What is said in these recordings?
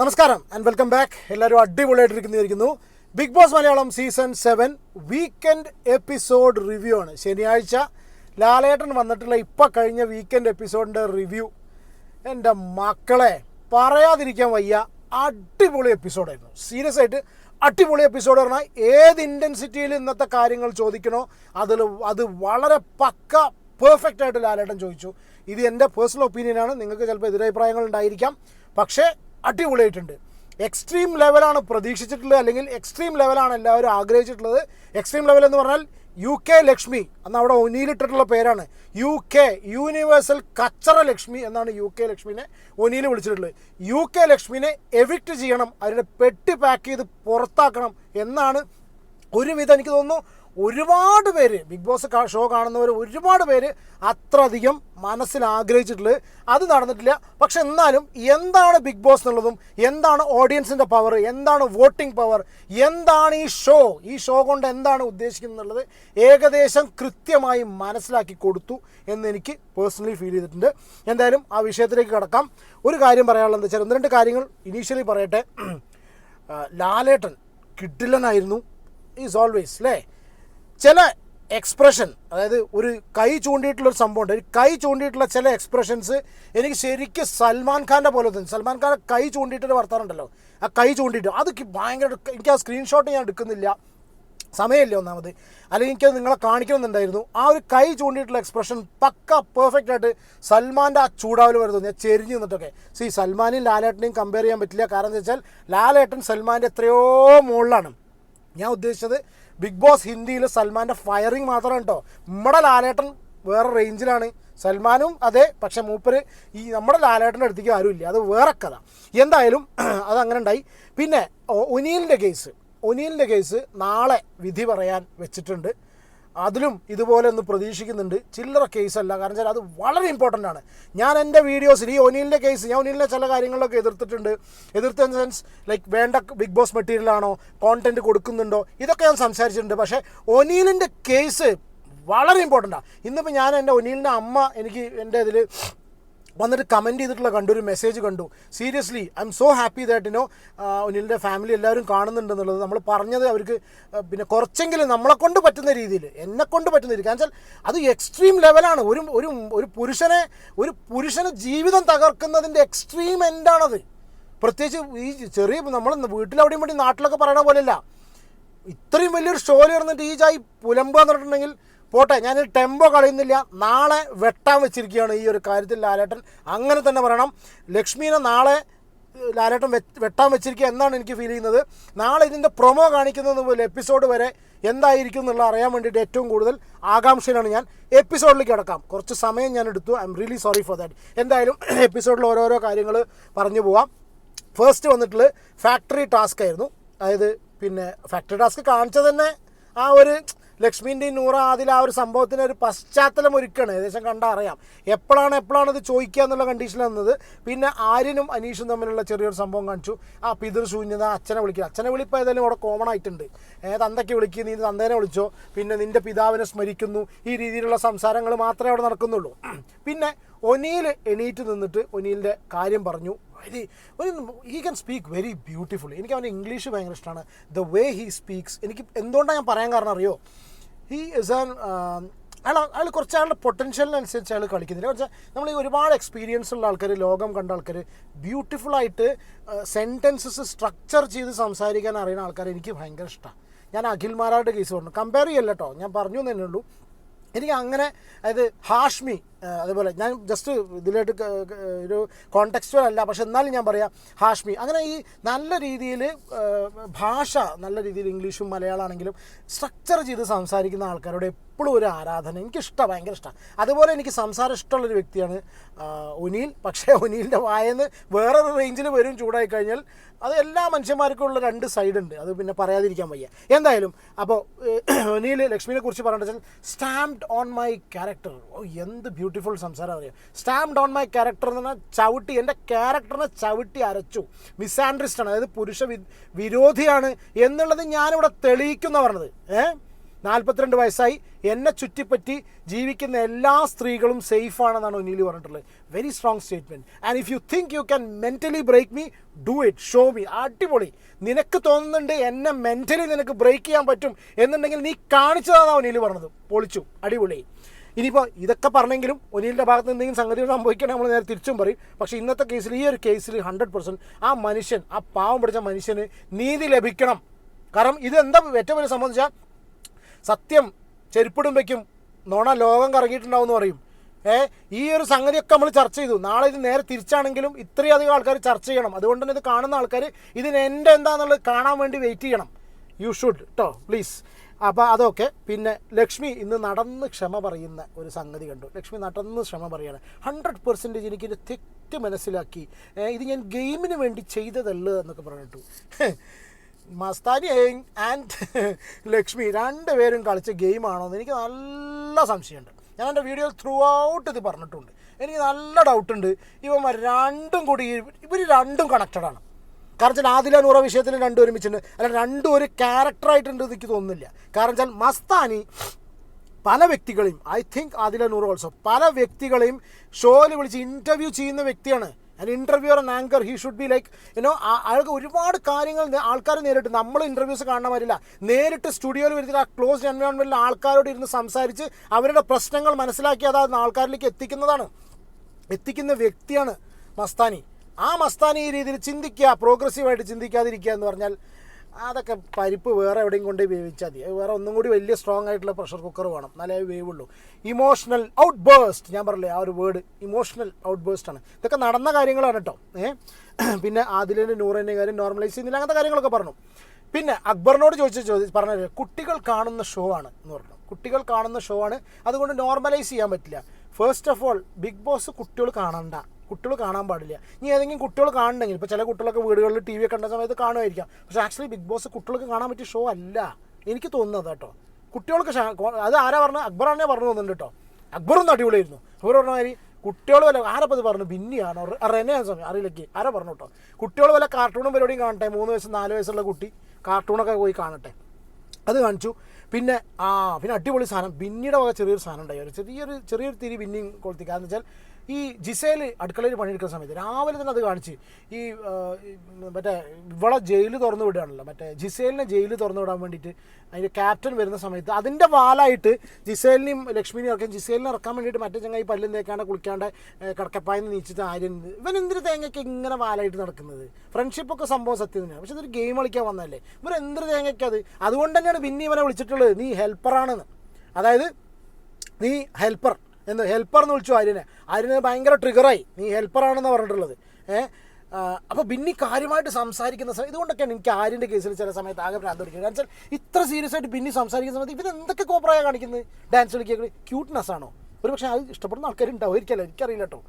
നമസ്കാരം and welcome back എല്ലാവരും അടിപൊളിയായിട്ടിരിക്കുന്നു. Big boss Malayalam season seven weekend episode review ആണ്. ശനിയാഴ്ച ലാലേട്ടൻ വന്നിട്ടുള്ള ഇപ്പം കഴിഞ്ഞ വീക്കെൻഡ് എപ്പിസോഡിന്റെ റിവ്യൂ എന്റെ മക്കളെ പറയാതിരിക്കാൻ വയ്യ. അടിപൊളി എപ്പിസോഡായിരുന്നു സീരിയസ് ആയിട്ട് അടിപൊളി എപ്പിസോഡ് പറഞ്ഞാൽ ഏത് ഇന്റൻസിറ്റിയിൽ ഇന്നത്തെ കാര്യങ്ങൾ ചോദിക്കണോ അതിൽ അത് വളരെ പക്ക പെർഫെക്റ്റ് ആയിട്ട് ലാലേട്ടൻ ചോദിച്ചു. ഇത് എന്റെ പേഴ്സണൽ ഒപ്പീനിയനാണ് നിങ്ങൾക്ക് ചിലപ്പോൾ എതിരഭിപ്രായങ്ങൾ ഉണ്ടായിരിക്കാം. പക്ഷേ അടിപൊളിയായിട്ടുണ്ട്. എക്സ്ട്രീം ലെവലാണ് പ്രതീക്ഷിച്ചിട്ടുള്ളത് അല്ലെങ്കിൽ എക്സ്ട്രീം ലെവലാണ് എല്ലാവരും ആഗ്രഹിച്ചിട്ടുള്ളത്. എക്സ്ട്രീം ലെവൽ എന്ന് പറഞ്ഞാൽ യു കെ ലക്ഷ്മി അന്ന് അവിടെ ഒനിയിലിട്ടിട്ടുള്ള പേരാണ്. യു കെ യൂണിവേഴ്സൽ കച്ചറ ലക്ഷ്മി എന്നാണ് യു കെ ലക്ഷ്മിനെ ഒനിയിൽ വിളിച്ചിട്ടുള്ളത്. യു കെ ലക്ഷ്മിനെ എവിക്റ്റ് ചെയ്യണം അവരുടെ പെട്ടി പാക്ക് ചെയ്ത് പുറത്താക്കണം എന്നാണ് ഒരുവിധം എനിക്ക് തോന്നുന്നു ഒരുപാട് പേര് ബിഗ് ബോസ് ഷോ കാണുന്നവർ ഒരുപാട് പേര് അത്രയധികം മനസ്സിൽ ആഗ്രഹിച്ചിട്ടുള്ളത് അത് നടന്നിട്ടില്ല. പക്ഷെ എന്നാലും എന്താണ് ബിഗ് ബോസ് എന്നുള്ളതും എന്താണ് ഓഡിയൻസിന്റെ പവർ എന്താണ് വോട്ടിംഗ് പവർ എന്താണ് ഈ ഷോ? ഈ ഷോ കൊണ്ട് എന്താണ് ഉദ്ദേശിക്കുന്നത് എന്നുള്ളത് ഏകദേശം കൃത്യമായി മനസ്സിലാക്കി കൊടുത്തു എന്ന് എനിക്ക് പേഴ്സണലി ഫീൽ ചെയ്തിട്ടുണ്ട്. എന്തായാലും ആ വിഷയത്തിലേക്ക് കടക്കാം. ഒരു കാര്യം പറയാനുള്ളത് എന്താ വെച്ചാൽ ഒന്ന് രണ്ട് കാര്യങ്ങൾ ഇനീഷ്യലി പറയട്ടെ. ലാലേട്ടൻ കിഡിലനായിരുന്നു. ഈസ് ഓൾവേസ് അല്ലേ? ചില എക്സ്പ്രഷൻ അതായത് ഒരു കൈ ചൂണ്ടിയിട്ടുള്ള ഒരു സംഭവമുണ്ട്. ഒരു കൈ ചൂണ്ടിയിട്ടുള്ള ചില എക്സ്പ്രഷൻസ് എനിക്ക് ശരിക്കും സൽമാൻ ഖാന്റെ പോലെ തോന്നി. സൽമാൻ ഖാൻ കൈ ചൂണ്ടിയിട്ടൊരു വർത്താനുണ്ടല്ലോ ആ കൈ ചൂണ്ടിയിട്ട് അത് ഭയങ്കര എനിക്ക് ആ സ്ക്രീൻഷോട്ട് ഞാൻ എടുക്കുന്നില്ല. സമയമില്ല ഒന്നാമത്. അല്ലെങ്കിൽ എനിക്കത് നിങ്ങളെ കാണിക്കണമെന്നുണ്ടായിരുന്നു. ആ ഒരു കൈ ചൂണ്ടിയിട്ടുള്ള എക്സ്പ്രഷൻ പക്ക പെർഫെക്റ്റ് ആയിട്ട് സൽമാന്റെ ആ ചൂടാവൽ വരെ ആ ചെരിഞ്ഞ് നിന്നിട്ടൊക്കെ. സി സൽമാനെയും ലാലേട്ടനെയും കമ്പയർ ചെയ്യാൻ പറ്റില്ല. കാരണം എന്താ വെച്ചാൽ ലാലേട്ടൻ സൽമാന്റെ എത്രയോ മുകളിലാണ്. ഞാൻ ഉദ്ദേശിച്ചത് ബിഗ് ബോസ് ഹിന്ദിയിൽ സൽമാന്റെ ഫയറിങ് മാത്രമാണ് കേട്ടോ നമ്മുടെ ലാലേട്ടൻ വേറെ റേഞ്ചിലാണ് സൽമാനും അതെ പക്ഷെ മൂപ്പര് ഈ നമ്മുടെ ലാലേട്ടന്റെ അടുത്തേക്ക് ആരുമില്ല. അത് വേറെ കഥ. എന്തായാലും അത് അങ്ങനെ ഉണ്ടായി. പിന്നെ ഒനീലിന്റെ കേസ് ഒനീലിന്റെ കേസ് നാളെ വിധി പറയാൻ വെച്ചിട്ടുണ്ട്. അതിലും ഇതുപോലെ ഒന്ന് പ്രതീക്ഷിക്കുന്നുണ്ട്. ചില്ലറ കേസല്ല കാരണം വെച്ചാൽ അത് വളരെ ഇമ്പോർട്ടന്റ് ആണ്. ഞാൻ എന്റെ വീഡിയോസിൽ ഈ ഒനിലിന്റെ കേസ് ഞാൻ ഒനീലിന്റെ ചില കാര്യങ്ങളിലൊക്കെ എതിർത്തിട്ടുണ്ട്. എതിർത്ത സെൻസ് ലൈക്ക് വേണ്ട ബിഗ് ബോസ് മെറ്റീരിയൽ ആണോ കോണ്ടന്റ് കൊടുക്കുന്നുണ്ടോ ഇതൊക്കെ ഞാൻ സംസാരിച്ചിട്ടുണ്ട്. പക്ഷേ ഒനിലിന്റെ കേസ് വളരെ ഇമ്പോർട്ടന്റ് ആണ് ഇന്നിപ്പോൾ ഞാൻ എന്റെ ഒനിലിന്റെ അമ്മ എനിക്ക് എന്റെ ഇതിൽ വന്നിട്ട് കമന്റ് ചെയ്തിട്ടുള്ള കണ്ടു ഒരു മെസ്സേജ് കണ്ടു. Seriously I am so happy that ഇനോ ഉനിലിന്റെ ഫാമിലി എല്ലാവരും കാണുന്നുണ്ടെന്നുള്ളത് നമ്മൾ പറഞ്ഞത് അവർക്ക് പിന്നെ കുറച്ചെങ്കിലും നമ്മളെ കൊണ്ട് പറ്റുന്ന രീതിയിൽ എന്നെ കൊണ്ട് പറ്റുന്ന രീതി കാരണം അത് എക്സ്ട്രീം ലെവലാണ് ഒരു ഒരു ഒരു പുരുഷനെ ഒരു പുരുഷന് ജീവിതം തകർക്കുന്നതിന്റെ എക്സ്ട്രീം എൻഡാണത് പ്രത്യേകിച്ച് ഈ ചെറിയ നമ്മൾ വീട്ടിലവിടെയും വേണ്ടി നാട്ടിലൊക്കെ പറയണ പോലെയല്ല. ഇത്രയും വലിയൊരു ഷോയിൽ ഇരുന്നിട്ട് ഈ ചായി പുലമ്പ് പറഞ്ഞിട്ടുണ്ടെങ്കിൽ പോട്ടെ ഞാൻ ടെമ്പോ കളയുന്നില്ല. നാളെ വെട്ടാൻ വെച്ചിരിക്കുകയാണ് ഈ ഒരു കാര്യത്തിൽ ലാലേട്ടൻ. അങ്ങനെ തന്നെ പറയണം. ലക്ഷ്മീനെ നാളെ ലാലേട്ടൻ വെട്ടാൻ വെച്ചിരിക്കുക എന്നാണ് എനിക്ക് ഫീൽ ചെയ്യുന്നത്. നാളെ ഇതിന്റെ പ്രൊമോ കാണിക്കുന്നത് പോലെ എപ്പിസോഡ് വരെ എന്തായിരിക്കും എന്നുള്ള അറിയാൻ വേണ്ടിയിട്ട് ഏറ്റവും കൂടുതൽ ആകാംക്ഷയിലാണ് ഞാൻ. എപ്പിസോഡിലേക്ക് കിടക്കാം. കുറച്ച് സമയം ഞാൻ എടുത്തു. I am really sorry for that എന്തായാലും എപ്പിസോഡിൽ ഓരോരോ കാര്യങ്ങൾ പറഞ്ഞു പോവാം. ഫസ്റ്റ് വന്നിട്ടുള്ള ഫാക്ടറി ടാസ്ക് ആയിരുന്നു. അതായത് പിന്നെ ഫാക്ടറി ടാസ്ക് കാണിച്ചത് തന്നെ ആ ഒരു ലക്ഷ്മിന്റെയും നൂറ അതിൽ ആ ഒരു സംഭവത്തിന് ഒരു പശ്ചാത്തലം ഒരുക്കുകയാണ് ഏകദേശം കണ്ടാൽ അറിയാം. എപ്പോഴാണ് എപ്പോഴാണ് ഇത് ചോദിക്കുക എന്നുള്ള കണ്ടീഷനിൽ വന്നത്? പിന്നെ ആര്യനും അനീഷും തമ്മിലുള്ള ചെറിയൊരു സംഭവം കാണിച്ചു. ആ പിതൃശൂന്യത അച്ഛനെ വിളിക്കുക. അച്ഛനെ വിളിപ്പോൾ ഏതായാലും അവിടെ കോമൺ ആയിട്ടുണ്ട്. ഏത് തന്തയ്ക്ക് വിളിക്കുക നീ തന്തേനെ വിളിച്ചോ. പിന്നെ നിന്റെ പിതാവിനെ സ്മരിക്കുന്നു. ഈ രീതിയിലുള്ള സംസാരങ്ങൾ മാത്രമേ അവിടെ നടക്കുന്നുള്ളൂ. പിന്നെ ഒനീൽ എണീറ്റ് നിന്നിട്ട് ഒനീലിന്റെ കാര്യം പറഞ്ഞു. വെരി ഒരു he can speak very beautiful എനിക്ക് അവന്റെ ഇംഗ്ലീഷ് ഭയങ്കര ഇഷ്ടമാണ്. ദ വേ ഹീ സ്പീക്സ് എനിക്ക് എന്തുകൊണ്ടാണ് ഞാൻ പറയാൻ കാരണം അറിയോ? ഹീ ഇസ് ആൻ അയാൾ അയാൾ കുറച്ച് അയാളുടെ പൊട്ടൻഷ്യലിനനുസരിച്ച് അയാൾ കളിക്കുന്നില്ല. കുറച്ച് നമ്മൾ ഈ ഒരുപാട് എക്സ്പീരിയൻസ് ഉള്ള ആൾക്കാർ ലോകം കണ്ട ആൾക്കാർ ബ്യൂട്ടിഫുള്ളായിട്ട് സെന്റൻസസ് സ്ട്രക്ചർ ചെയ്ത് സംസാരിക്കാൻ അറിയുന്ന ആൾക്കാർ എനിക്ക് ഭയങ്കര ഇഷ്ടമാണ് ഞാൻ അഖിൽമാരാരുടെ കേസ് പറഞ്ഞു കമ്പയർ ചെയ്യല്ല ഞാൻ പറഞ്ഞു തന്നെ ഉള്ളൂ. എനിക്ക് അങ്ങനെ അതായത് ഹാഷ്മി അതേപോലെ ഞാൻ ജസ്റ്റ് ഇതിലായിട്ട് ഒരു കോണ്ടെക്സ്റ്റുവൽ അല്ല പക്ഷെ എന്നാലും ഞാൻ പറയാം ഹാഷ്മി. അങ്ങനെ ഈ നല്ല രീതിയിൽ ഭാഷ നല്ല രീതിയിൽ ഇംഗ്ലീഷും മലയാളമാണെങ്കിലും സ്ട്രക്ചർ ചെയ്ത് സംസാരിക്കുന്ന ആൾക്കാരോട് എപ്പോഴും ഒരു ആരാധന എനിക്കിഷ്ടമാണ് ഭയങ്കര ഇഷ്ടമാണ് അതുപോലെ എനിക്ക് സംസാരം ഇഷ്ടമുള്ളൊരു വ്യക്തിയാണ് ഒനീൽ പക്ഷേ ഒനീലിന്റെ വായന്ന് വേറൊരു റേഞ്ചിൽ വരും ചൂടായി കഴിഞ്ഞാൽ അത് എല്ലാ മനുഷ്യന്മാർക്കും ഉള്ള രണ്ട് സൈഡ് ഉണ്ട്. അത് പിന്നെ പറയാതിരിക്കാൻ വയ്യ. എന്തായാലും അപ്പോൾ ഒനീൽ ലക്ഷ്മിനെ കുറിച്ച് പറഞ്ഞിട്ട് സ്റ്റാമ്പ്ഡ് ഓൺ മൈ ക്യാരക്ടർ എന്ത് ബ്യൂട്ടിഫുൾ സംസാരം അറിയാം. സ്റ്റാമ്പ് ഡോൺ മൈ ക്യാരക്ടർ എന്ന് പറഞ്ഞാൽ ചവിട്ടി എന്റെ ക്യാരക്ടറിനെ ചവിട്ടി അരച്ചു. മിസാൻഡ്രിസ്റ്റ് ആണ് അതായത് പുരുഷ വിരോധിയാണ് എന്നുള്ളത് ഞാനിവിടെ തെളിയിക്കുന്ന പറഞ്ഞത്. ഏഹ് നാൽപ്പത്തിരണ്ട് വയസ്സായി. എന്നെ ചുറ്റിപ്പറ്റി ജീവിക്കുന്ന എല്ലാ സ്ത്രീകളും സേഫ് ആണെന്നാണ് ഒനീലി പറഞ്ഞിട്ടുള്ളത്. Very strong statement and if you think you can mentally break me do it show me അടിപൊളി. നിനക്ക് തോന്നുന്നുണ്ട് എന്നെ മെന്റലി നിനക്ക് ബ്രേക്ക് ചെയ്യാൻ പറ്റും എന്നുണ്ടെങ്കിൽ നീ കാണിച്ചതാണ് ഒന്നിയിൽ പറഞ്ഞത്. പൊളിച്ചു. അടിപൊളി. ഇനിയിപ്പോൾ ഇതൊക്കെ പറഞ്ഞെങ്കിലും ഒനീലിന്റെ ഭാഗത്ത് എന്തെങ്കിലും സംഗതികൾ സംഭവിക്കണേ നമ്മൾ നേരെ തിരിച്ചും പറയും. പക്ഷേ ഇന്നത്തെ കേസിൽ ഈ ഒരു കേസിൽ ഹൺഡ്രഡ് പെർസെന്റ് ആ മനുഷ്യൻ ആ പാവം പിടിച്ച മനുഷ്യന് നീതി ലഭിക്കണം. കാരണം ഇത് എന്താ ഏറ്റവും വലിയ സംബന്ധിച്ചാൽ സത്യം ചെരുപ്പിടുമ്പയ്ക്കും നോണ ലോകം കറങ്ങിയിട്ടുണ്ടാവും എന്ന് പറയും. ഏ ഈ ഒരു സംഗതിയൊക്കെ നമ്മൾ ചർച്ച ചെയ്തു. നാളെ ഇത് നേരെ തിരിച്ചാണെങ്കിലും ഇത്രയധികം ആൾക്കാർ ചർച്ച ചെയ്യണം. അതുകൊണ്ട് തന്നെ ഇത് കാണുന്ന ആൾക്കാർ ഇതിന് എന്റെ എന്താണെന്നുള്ളത് കാണാൻ വേണ്ടി വെയിറ്റ് ചെയ്യണം. യു ഷുഡ് കേട്ടോ പ്ലീസ് അപ്പോൾ അതൊക്കെ പിന്നെ ലക്ഷ്മി ഇന്ന് നടന്ന് ക്ഷമ പറയുന്ന ഒരു സംഗതി കണ്ടു. ലക്ഷ്മി നടന്ന് ക്ഷമ പറയാണ്. ഹൺഡ്രഡ് പെർസെന്റേജ് എനിക്കിത് തെറ്റ് മനസ്സിലാക്കി. ഇത് ഞാൻ ഗെയിമിന് വേണ്ടി ചെയ്തതല്ല എന്നൊക്കെ പറഞ്ഞിട്ടു. മസ്താനി ആൻഡ് ലക്ഷ്മി രണ്ടുപേരും കളിച്ച ഗെയിമാണോ എന്ന് എനിക്ക് നല്ല സംശയമുണ്ട്. ഞാൻ എന്റെ വീഡിയോ ത്രൂ ഔട്ട് ഇത് പറഞ്ഞിട്ടുണ്ട്. എനിക്ക് നല്ല ഡൗട്ടുണ്ട് ഇവന്മാർ രണ്ടും കൂടി ഇവർ രണ്ടും കണക്റ്റഡാണ് കാരണം വെച്ചാൽ ആദില നൂറ വിഷയത്തിൽ രണ്ടും ഒരുമിച്ചുണ്ട്. അല്ല രണ്ടും ഒരു ക്യാരക്ടറായിട്ടുണ്ട് എനിക്ക് തോന്നുന്നില്ല. കാരണം വെച്ചാൽ മസ്താനി പല വ്യക്തികളെയും I think Adila Noor also പല വ്യക്തികളെയും ഷോയിൽ വിളിച്ച് ഇന്റർവ്യൂ ചെയ്യുന്ന വ്യക്തിയാണ്. And interviewer and anchor he should be like you know അയാൾക്ക് ഒരുപാട് കാര്യങ്ങൾ ആൾക്കാർ നേരിട്ട് നമ്മൾ ഇന്റർവ്യൂസ് കാണാൻ പറ്റില്ല നേരിട്ട് സ്റ്റുഡിയോയിൽ വരുന്ന ആ ക്ലോസ് എൻവയോൺമെന്റിൽ ആൾക്കാരോട് ഇരുന്ന് സംസാരിച്ച് അവരുടെ പ്രശ്നങ്ങൾ മനസ്സിലാക്കി അതാ ആൾക്കാരിലേക്ക് എത്തിക്കുന്നതാണ്. എത്തിക്കുന്ന വ്യക്തിയാണ് മസ്താനി. ആ മസ്താനി ഈ രീതിയിൽ ചിന്തിക്കുക പ്രോഗ്രസീവായിട്ട് ചിന്തിക്കാതിരിക്കുക എന്ന് പറഞ്ഞാൽ അതൊക്കെ പരിപ്പ് വേറെ എവിടെയും കൊണ്ട് വേവിച്ചാൽ മതി. വേറെ ഒന്നും കൂടി വലിയ സ്ട്രോങ് ആയിട്ടുള്ള പ്രഷർ കുക്കർ വേണം. എന്നാലേ വേവുള്ളൂ. ഇമോഷണൽ ഔട്ട് ബേസ്റ്റ് ഞാൻ പറഞ്ഞില്ലേ ആ ഒരു വേർഡ് ഇമോഷണൽ ഔട്ട് ബേസ്റ്റ് ആണ്. ഇതൊക്കെ നടന്ന കാര്യങ്ങളാണ് കേട്ടോ. ഏ? പിന്നെ ആദിലിന്റെ നൂറിന്റെ കാര്യം നോർമലൈസ് ചെയ്യുന്നില്ല അങ്ങനത്തെ കാര്യങ്ങളൊക്കെ പറഞ്ഞു. പിന്നെ അക്ബറിനോട് ചോദിച്ച ചോദ്യം പറഞ്ഞത് കുട്ടികൾ കാണുന്ന ഷോ ആണ് എന്ന് പറഞ്ഞു. കുട്ടികൾ കാണുന്ന ഷോ ആണ്. അതുകൊണ്ട് നോർമലൈസ് ചെയ്യാൻ പറ്റില്ല. First of all big boss കുട്ടികൾ കാണണ്ട. കുട്ടികൾ കാണാൻ പാടില്ല. ഇനി ഏതെങ്കിലും കുട്ടികൾ കാണണമെങ്കിൽ ഇപ്പോൾ ചില കുട്ടികളൊക്കെ വീടുകളിൽ ടി വി കണ്ട സമയത്ത് കാണുമായിരിക്കാം. പക്ഷേ ആക്ച്വലി ബിഗ് ബോസ് കുട്ടികൾക്ക് കാണാൻ പറ്റിയ ഷോ അല്ല. എനിക്ക് തോന്നുന്നത് കേട്ടോ. കുട്ടികൾക്ക് അത് ആരാ പറഞ്ഞ? അക്ബർ തന്നെ പറഞ്ഞു തോന്നുന്നുണ്ട് കേട്ടോ. അക്ബറും അടിപൊളിയായിരുന്നു. അവർ പറഞ്ഞ മാതിരി കുട്ടികൾ വല്ല ഇത് പറഞ്ഞു? ബിന്നിയാണോ? റെനയാണ് സമയം അറിയില്ലേക്ക് ആരാ പറഞ്ഞു കേട്ടോ? കുട്ടികൾ വല്ല കാർട്ടൂണും പരിപാടിയും കാണട്ടെ? മൂന്ന് വയസ്സ് നാല് വയസ്സുള്ള കുട്ടി കാർട്ടൂണൊക്കെ പോയി കാണട്ടെ? അത് കാണിച്ചു. പിന്നെ ആ പിന്നെ അടിപൊളി സാധനം. ബിന്നിയുടെ വക ചെറിയൊരു സാധനം ഉണ്ടായി. ഒരു ചെറിയൊരു ചെറിയൊരു തിരി ബിന്നിയും കൊളുത്തി. കാരണം വെച്ചാൽ ഈ ജിസേൽ അടുക്കളയിൽ പണിയെടുക്കുന്ന സമയത്ത് രാവിലെ തന്നെ അത് കാണിച്ച് ഈ മറ്റേ ഇവളെ ജയിൽ തുറന്നു വിടുകയാണല്ലോ. മറ്റേ ജിസേലിനെ ജയിൽ തുറന്നു വിടാൻ വേണ്ടിയിട്ട് അതിന്റെ ക്യാപ്റ്റൻ വരുന്ന സമയത്ത് അതിന്റെ വാലായിട്ട് ജിസേലിനെയും ലക്ഷ്മിനെയും ഇറക്കാൻ ജിസേലിനെ ഇറക്കാൻ വേണ്ടിയിട്ട് മറ്റേ ചങ്ങായി പല്ലും തേക്കാണ്ട് കുളിക്കാണ്ട് കടക്കപ്പായെന്ന് നീച്ചിട്ട് ആര്യൻ ഇവൻ എന്തിനു തേങ്ങയ്ക്ക് ഇങ്ങനെ വാലായിട്ട് നടക്കുന്നത്? ഫ്രണ്ട്ഷിപ്പൊക്കെ സംഭവം സത്യം തന്നെയാണ്. പക്ഷെ ഇതൊരു ഗെയിം കളിക്കാൻ വന്നതല്ലേ? ഇവർ എന്തൊരു തേങ്ങയ്ക്കത് അത്? അതുകൊണ്ട് തന്നെയാണ് പിന്നെ ഇവനെ വിളിച്ചിട്ടുള്ളത്. നീ ഹെൽപ്പറാണെന്ന് അതായത് നീ ഹെൽപ്പർ എന്ന് ഹെൽപ്പർ എന്ന് വിളിച്ചു ആര്യനെ അരിന് ഭയങ്കര ട്രിഗറായി നീ ഹെൽപ്പറാണെന്ന് പറഞ്ഞിട്ടുള്ളത്. ഏഹ് അപ്പോൾ ബിന്നി കാര്യമായിട്ട് സംസാരിക്കുന്ന സമയത്ത് ഇതുകൊണ്ടൊക്കെയാണ് എനിക്ക് ആര്യന്റെ കേസിൽ ചില സമയത്ത് ആകെ ഭ്രാന്ത് പിടിക്കുന്നത് കാരണം വെച്ചാൽ ഇത്ര സീരിയസ് ആയിട്ട് ബിന്നി സംസാരിക്കുന്ന സമയത്ത് ഇവരെന്തൊക്കെ കോപ്രായ കാണിക്കുന്നത് ഡാൻസ് കളിക്കുക ക്യൂട്ട്നെസ് ആണോ? ഒരു പക്ഷേ അത് ഇഷ്ടപ്പെടുന്ന ആൾക്കാരുണ്ടാവുമായിരിക്കല്ലോ എനിക്കറിയില്ല കേട്ടോ.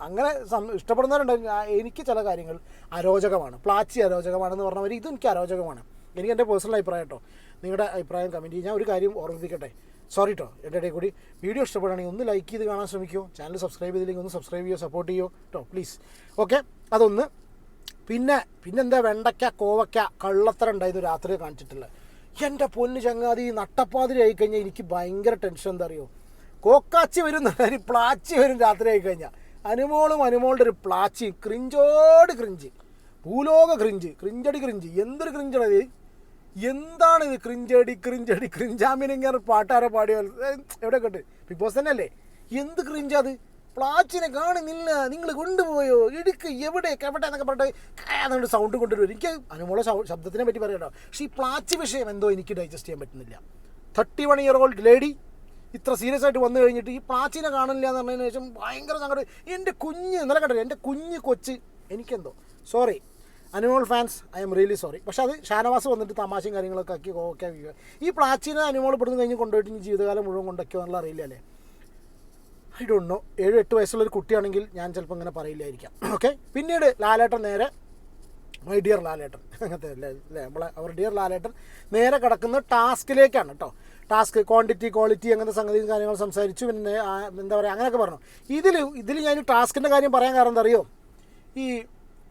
അങ്ങനെ സം- ഇഷ്ടപ്പെടുന്നവരുണ്ട് ആ, എനിക്ക് ചില കാര്യങ്ങൾ അരോചകമാണ്. പ്ലാച്ചി അരോചകമാണെന്ന് പറഞ്ഞവർ ഇതും എനിക്ക് അരോചകമാണ്. എനിക്ക് എന്റെ പേഴ്സണൽ അഭിപ്രായം കേട്ടോ. നിങ്ങളുടെ അഭിപ്രായം കമന്റ് ചെയ്യും ഒരു കാര്യം ഓർമ്മിപ്പിക്കട്ടെ. സോറി കേട്ടോ എന്റെ ഇടയിൽ കൂടി. വീഡിയോ ഇഷ്ടപ്പെടുകയാണെങ്കിൽ ഒന്ന് ലൈക്ക് ചെയ്ത് കാണാൻ ശ്രമിക്കുമോ ചാനൽ സബ്സ്ക്രൈബ് ചെയ്തില്ലെങ്കിൽ ഒന്ന് സബ്സ്ക്രൈബ് ചെയ്യുമോ സപ്പോർട്ട് ചെയ്യുമോ കേട്ടോ പ്ലീസ് ഓക്കെ അതൊന്ന്. പിന്നെ പിന്നെന്താ വെണ്ടയ്ക്ക കോവയ്ക്ക കള്ളത്തരം ഉണ്ടായത് രാത്രി കാണിച്ചിട്ടില്ല എന്റെ പൊന്ന് ചങ്ങാതി നട്ടപ്പാതിരി ആയി കഴിഞ്ഞാൽ എനിക്ക് ഭയങ്കര ടെൻഷൻ എന്താ അറിയോ? കോക്കാച്ചി വരും ഒരു പ്ലാച്ചി വരും രാത്രി ആയി കഴിഞ്ഞാൽ. അനുമോളും അനുമോളുടെ ഒരു പ്ലാച്ചി ക്രിഞ്ചോട് ക്രിഞ്ച് ഭൂലോക ക്രിഞ്ച് ക്രിഞ്ചടി ക്രിഞ്ച് എന്തൊരു ക്രിഞ്ചാണ് ഇത് എന്താണ് ഇത്? ക്രിഞ്ചടി ക്രിഞ്ചടി ക്രിഞ്ചാമിനിങ്ങനെ പാട്ടാരെ പാടിയോ എവിടെ കേട്ട് ബിഗ് ബോസ് തന്നെ അല്ലേ എന്ത് ക്രിഞ്ചാത് പ്ലാച്ചിനെ കാണുന്നില്ല നിങ്ങൾ കൊണ്ടുപോയോ? ഇടുക്ക് എവിടെ? എവിടെ എന്നൊക്കെ പറഞ്ഞിട്ട് സൗണ്ട് കൊണ്ടുവരും എനിക്ക് അനുമോള ശബ്ദത്തിനെ പറ്റി പറയട്ടോ പക്ഷേ ഈ പ്ലാച്ച് വിഷയം എന്തോ എനിക്ക് ഡൈജസ്റ്റ് ചെയ്യാൻ പറ്റുന്നില്ല. Thirty one year old lady ഇത്ര സീരിയസ് ആയിട്ട് വന്നു കഴിഞ്ഞിട്ട് ഈ പ്ലാച്ചിനെ കാണില്ല എന്ന് പറഞ്ഞതിന് ശേഷം ഭയങ്കര സങ്കടം. എന്റെ കുഞ്ഞ് ഇന്നലെ കണ്ടത് എന്റെ കുഞ്ഞ് കൊച്ച് എനിക്കെന്തോ. Sorry Anumol fans I am really sorry. പക്ഷേ അത് ഷാനവാസ് വന്നിട്ട് തമാശയും കാര്യങ്ങളൊക്കെ ആക്കി ഓക്കെ ഈ പ്ലാച്ചിനെ അനിമോൾ ഇവിടുന്ന് കഴിഞ്ഞ് കൊണ്ടുപോയിട്ട് ഇനി ജീവിതകാലം മുഴുവൻ കൊണ്ടൊക്കെയോ എന്നുള്ള അറിയില്ല അല്ലേ? ഐ ഡോണ്ട് നോ ഏഴ് എട്ട് വയസ്സുള്ള ഒരു കുട്ടിയാണെങ്കിൽ ഞാൻ ചിലപ്പോൾ ഇങ്ങനെ പറയില്ലായിരിക്കാം. ഓക്കെ പിന്നീട് ലാലേട്ടൻ നേരെ മൈ ഡിയർ ലാലേട്ടൻ. അങ്ങനത്തെ അല്ലേ നമ്മളെ അവർ ഡിയർ ലാലേട്ടൻ നേരെ കിടക്കുന്ന ടാസ്കിലേക്കാണ് കേട്ടോ. ടാസ്ക് ക്വാണ്ടിറ്റി ക്വാളിറ്റി അങ്ങനത്തെ സംഗതിയും കാര്യങ്ങൾ സംസാരിച്ചു. പിന്നെ എന്താ പറയുക അങ്ങനെയൊക്കെ പറഞ്ഞു. ഇതിൽ ഇതിൽ ഞാൻ ടാസ്കിന്റെ കാര്യം പറയാൻ കാരണം എന്താ അറിയോ? ഈ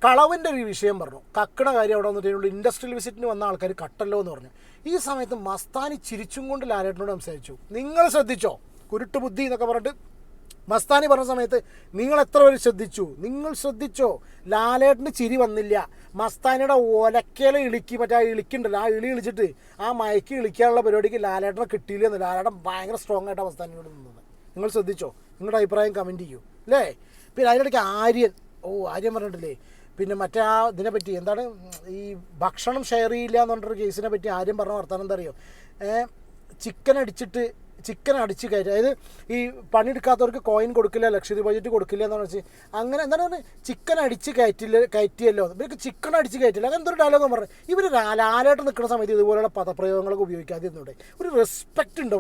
കളവിന്റെ ഒരു വിഷയം പറഞ്ഞു. കക്കണ കാര്യം അവിടെ വന്നിട്ട് ഇൻഡസ്ട്രിയൽ വിസിറ്റിന് വന്ന ആൾക്കാർ കട്ടല്ലോ എന്ന് പറഞ്ഞു. ഈ സമയത്ത് മസ്താനി ചിരിച്ചും കൊണ്ട് ലാലേട്ടനോട് സംസാരിച്ചു. നിങ്ങൾ ശ്രദ്ധിച്ചോ? കുരുട്ട് ബുദ്ധി എന്നൊക്കെ പറഞ്ഞിട്ട് മസ്താനി പറഞ്ഞ സമയത്ത് നിങ്ങൾ എത്ര പേര് ശ്രദ്ധിച്ചു? നിങ്ങൾ ശ്രദ്ധിച്ചോ? ലാലേട്ടന് ചിരി വന്നില്ല. മസ്താനിയുടെ ഒലക്കേല ഇളിക്കി മറ്റേ ആ ഇളിക്കുണ്ടല്ലോ ആ ഇളി ഇളിച്ചിട്ട് ആ മയക്ക് ഇളിക്കാനുള്ള പരിപാടിക്ക് ലാലേട്ടനെ കിട്ടിയില്ലെന്ന് ലാലേട്ടൻ ഭയങ്കര സ്ട്രോങ് ആയിട്ടാണ് മസ്താനിയോട് നിന്നത്. നിങ്ങൾ ശ്രദ്ധിച്ചോ? നിങ്ങളുടെ അഭിപ്രായം കമന്റ് ചെയ്യൂ. അല്ലേ? പിന്നെ അതിനിടയ്ക്ക് ആര്യൻ ഓ ആര്യൻ പറഞ്ഞിട്ടില്ലേ പിന്നെ മറ്റേ ആ ഇതിനെ പറ്റി എന്താണ് ഈ ഭക്ഷണം ഷെയർ ചെയ്യില്ല എന്ന് പറഞ്ഞൊരു കേസിനെ പറ്റി ആരും പറഞ്ഞ വർത്താനം എന്താ അറിയോ? ചിക്കൻ അടിച്ചിട്ട് ചിക്കൻ അടിച്ച് കയറ്റി അതായത് ഈ പണിയെടുക്കാത്തവർക്ക് കോയിൻ കൊടുക്കില്ല ലക്ഷറി ബഡ്ജറ്റ് കൊടുക്കില്ല എന്ന് വെച്ച് അങ്ങനെ എന്താണ് പറഞ്ഞത് ചിക്കൻ അടിച്ച് കയറ്റില്ല കയറ്റിയല്ലോ. ഇവർക്ക് ചിക്കൻ അടിച്ച് കയറ്റില്ല. അങ്ങനെ എന്തൊരു ഡയലോഗ് പറഞ്ഞു ഇവർ ലാലായിട്ട് നിൽക്കുന്ന സമയത്ത് ഇതുപോലെയുള്ള പദപ്രയോഗങ്ങളൊക്കെ ഉപയോഗിക്കാതെ ഇരുന്നൂടെ ഒരു റെസ്പെക്റ്റ് ഉണ്ടോ?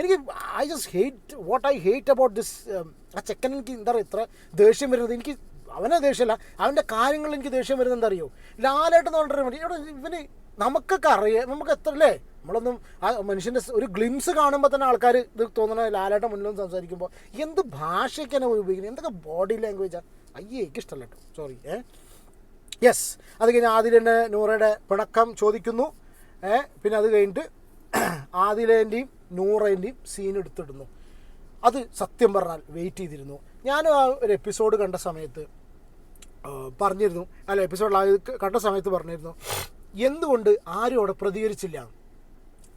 എനിക്ക് I just hate what I hate about this ആ ചെക്കൻ എനിക്ക് എന്താ പറയുക ഇത്ര ദേഷ്യം വരുന്നത്. എനിക്ക് അവനെ ദേഷ്യമല്ല. അവന്റെ കാര്യങ്ങളിൽ എനിക്ക് ദേഷ്യം വരുന്നത് എന്താ അറിയോ ലാലായിട്ട് എന്ന് പറഞ്ഞിട്ട് മതി ഇവിടെ ഇവന് നമുക്കൊക്കെ അറിയാം. നമുക്ക് എത്ര അല്ലേ? നമ്മളൊന്നും ആ മനുഷ്യന്റെ ഒരു ഗ്ലിംസ് കാണുമ്പോൾ തന്നെ ആൾക്കാർ ഇത് തോന്നണ ലാലായിട്ട് മുന്നിലും സംസാരിക്കുമ്പോൾ എന്ത് ഭാഷയ്ക്കാണ് ഉപയോഗിക്കുന്നത്? എന്തൊക്കെ ബോഡി ലാംഗ്വേജാണ് അയ്യേ എനിക്കിഷ്ടമല്ല കേട്ടോ. സോറി ഏ? യെസ് അത് കഴിഞ്ഞ് തന്നെ നൂറയുടെ പിണക്കം ചോദിക്കുന്നു. ഏ? പിന്നെ അത് കഴിഞ്ഞിട്ട് ആദിലേന്റെയും നൂറേന്റെയും സീൻ എടുത്തിടുന്നു. അത് സത്യം പറഞ്ഞാൽ വെയിറ്റ് ചെയ്തിരുന്നു. ഞാനും ആ ഒരു എപ്പിസോഡ് കണ്ട സമയത്ത് പറഞ്ഞിരുന്നു. അല്ല എപ്പിസോഡിൽ കണ്ട സമയത്ത് പറഞ്ഞിരുന്നു. എന്തുകൊണ്ട് ആരും അവിടെ പ്രതികരിച്ചില്ല?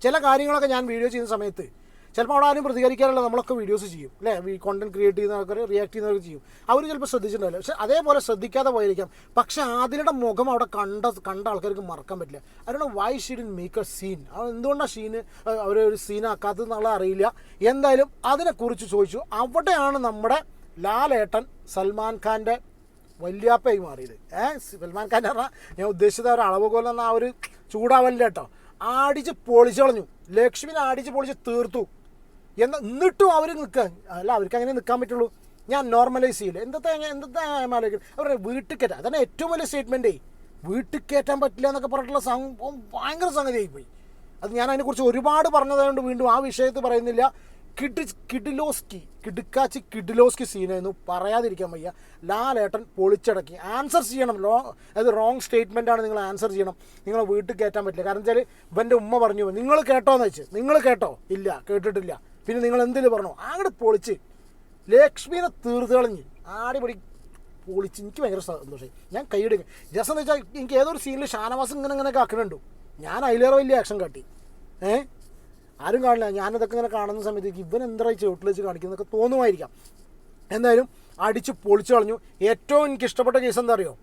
ചില കാര്യങ്ങളൊക്കെ ഞാൻ വീഡിയോ ചെയ്യുന്ന സമയത്ത് ചിലപ്പോൾ അവിടെ ആരും പ്രതികരിക്കാനുള്ള നമ്മളൊക്കെ വീഡിയോസ് ചെയ്യും. അല്ലേ? ഈ കോണ്ടന്റ് ക്രിയേറ്റ് ചെയ്യുന്ന റിയാക്ട് ചെയ്യുന്നവർക്ക് ചെയ്യും. അവർ ചിലപ്പോൾ ശ്രദ്ധിച്ചിട്ടുണ്ടാവില്ല. പക്ഷെ അതേപോലെ ശ്രദ്ധിക്കാതെ പോയിരിക്കാം. പക്ഷേ ആദിലയുടെ മുഖം അവിടെ കണ്ട കണ്ട ആൾക്കാർക്ക് മറക്കാൻ പറ്റില്ല. അവരുടെ why she didn't make a scene എന്തുകൊണ്ടാണ് ഷീന് അവർ ഒരു സീനാക്കാത്തത് എന്നുള്ളത് അറിയില്ല. എന്തായാലും അതിനെക്കുറിച്ച് ചോദിച്ചു. അവിടെയാണ് നമ്മുടെ ലാലേട്ടൻ സൽമാൻ ഖാന്റെ വല്യാപ്പയായി മാറിയത്. ഏഹ് സൽമാൻ ഖാൻ പറഞ്ഞാൽ ഞാൻ ഉദ്ദേശിച്ചത് ഒരു അളവ് കൊല്ലെന്ന ആ ഒരു ചൂടാവല്ല കേട്ടോ. ആടിച്ച് പൊളിച്ചു കളഞ്ഞു. ലക്ഷ്മിനെ ആടിച്ച് പൊളിച്ച് തീർത്തു. എന്നാൽ എന്നിട്ടും അവർ നിൽക്കുക അല്ല അവർക്ക് അങ്ങനെ നിൽക്കാൻ പറ്റുള്ളൂ. ഞാൻ നോർമലൈസ് ചെയ്യില്ല. എന്തത്തെ എന്തത്തെ ആലോചിക്കും. അവരുടെ വീട്ടിൽ കയറ്റാം അതാണ് ഏറ്റവും വലിയ സ്റ്റേറ്റ്മെന്റേ വീട്ടിൽ കയറ്റാൻ പറ്റില്ല എന്നൊക്കെ പറഞ്ഞിട്ടുള്ള സംഭവം ഭയങ്കര സംഗതിയായിപ്പോയി. അത് ഞാൻ അതിനെക്കുറിച്ച് ഒരുപാട് പറഞ്ഞതായതുകൊണ്ട് വീണ്ടും ആ വിഷയത്തിൽ പറയുന്നില്ല. കിഡ് കിഡിലോസ്കി കിടുക്കാച്ചി കിഡിലോസ്കി സീനായിരുന്നു പറയാതിരിക്കാൻ വയ്യ. ലാലേട്ടൻ പൊളിച്ചടക്കി. ആൻസർ ചെയ്യണം. ലോ അതായത് റോങ് സ്റ്റേറ്റ്മെന്റ് ആണ്. നിങ്ങൾ ആൻസർ ചെയ്യണം. നിങ്ങളെ വീട്ടിൽ കയറ്റാൻ പറ്റില്ല. കാരണം വെച്ചാൽ ഇവന്റെ ഉമ്മ പറഞ്ഞു. നിങ്ങൾ കേട്ടോന്ന് വെച്ച്. നിങ്ങൾ കേട്ടോ? ഇല്ല. കേട്ടിട്ടില്ല. പിന്നെ നിങ്ങൾ എന്തിന് പറഞ്ഞു? അങ്ങോട്ട് പൊളിച്ച്. ലക്ഷ്മിനെ തീർത്ത് കളഞ്ഞ്. ആടിപൊടി പൊളിച്ച്. എനിക്ക് ഭയങ്കര സന്തോഷമായി ഞാൻ കൈയിടുക രസം എന്ന് വെച്ചാൽ എനിക്ക് ഏതൊരു സീനിൽ ഷാനവാസ് ഇങ്ങനെ ഇങ്ങനെ ആക്കണുണ്ടു. ഞാൻ അതിലേറെ വലിയ ആക്ഷൻ കാട്ടി. ഏ? ആരും കാണില്ല. ഞാനതൊക്കെ ഇങ്ങനെ കാണുന്ന സമയത്ത് ഇവൻ എന്തായി ചുവട്ടിൽ വെച്ച് കാണിക്കുന്നതൊക്കെ തോന്നുമായിരിക്കാം. എന്തായാലും അടിച്ച് പൊളിച്ചു കളഞ്ഞു. ഏറ്റവും എനിക്ക് ഇഷ്ടപ്പെട്ട കേസ് എന്താ അറിയോ?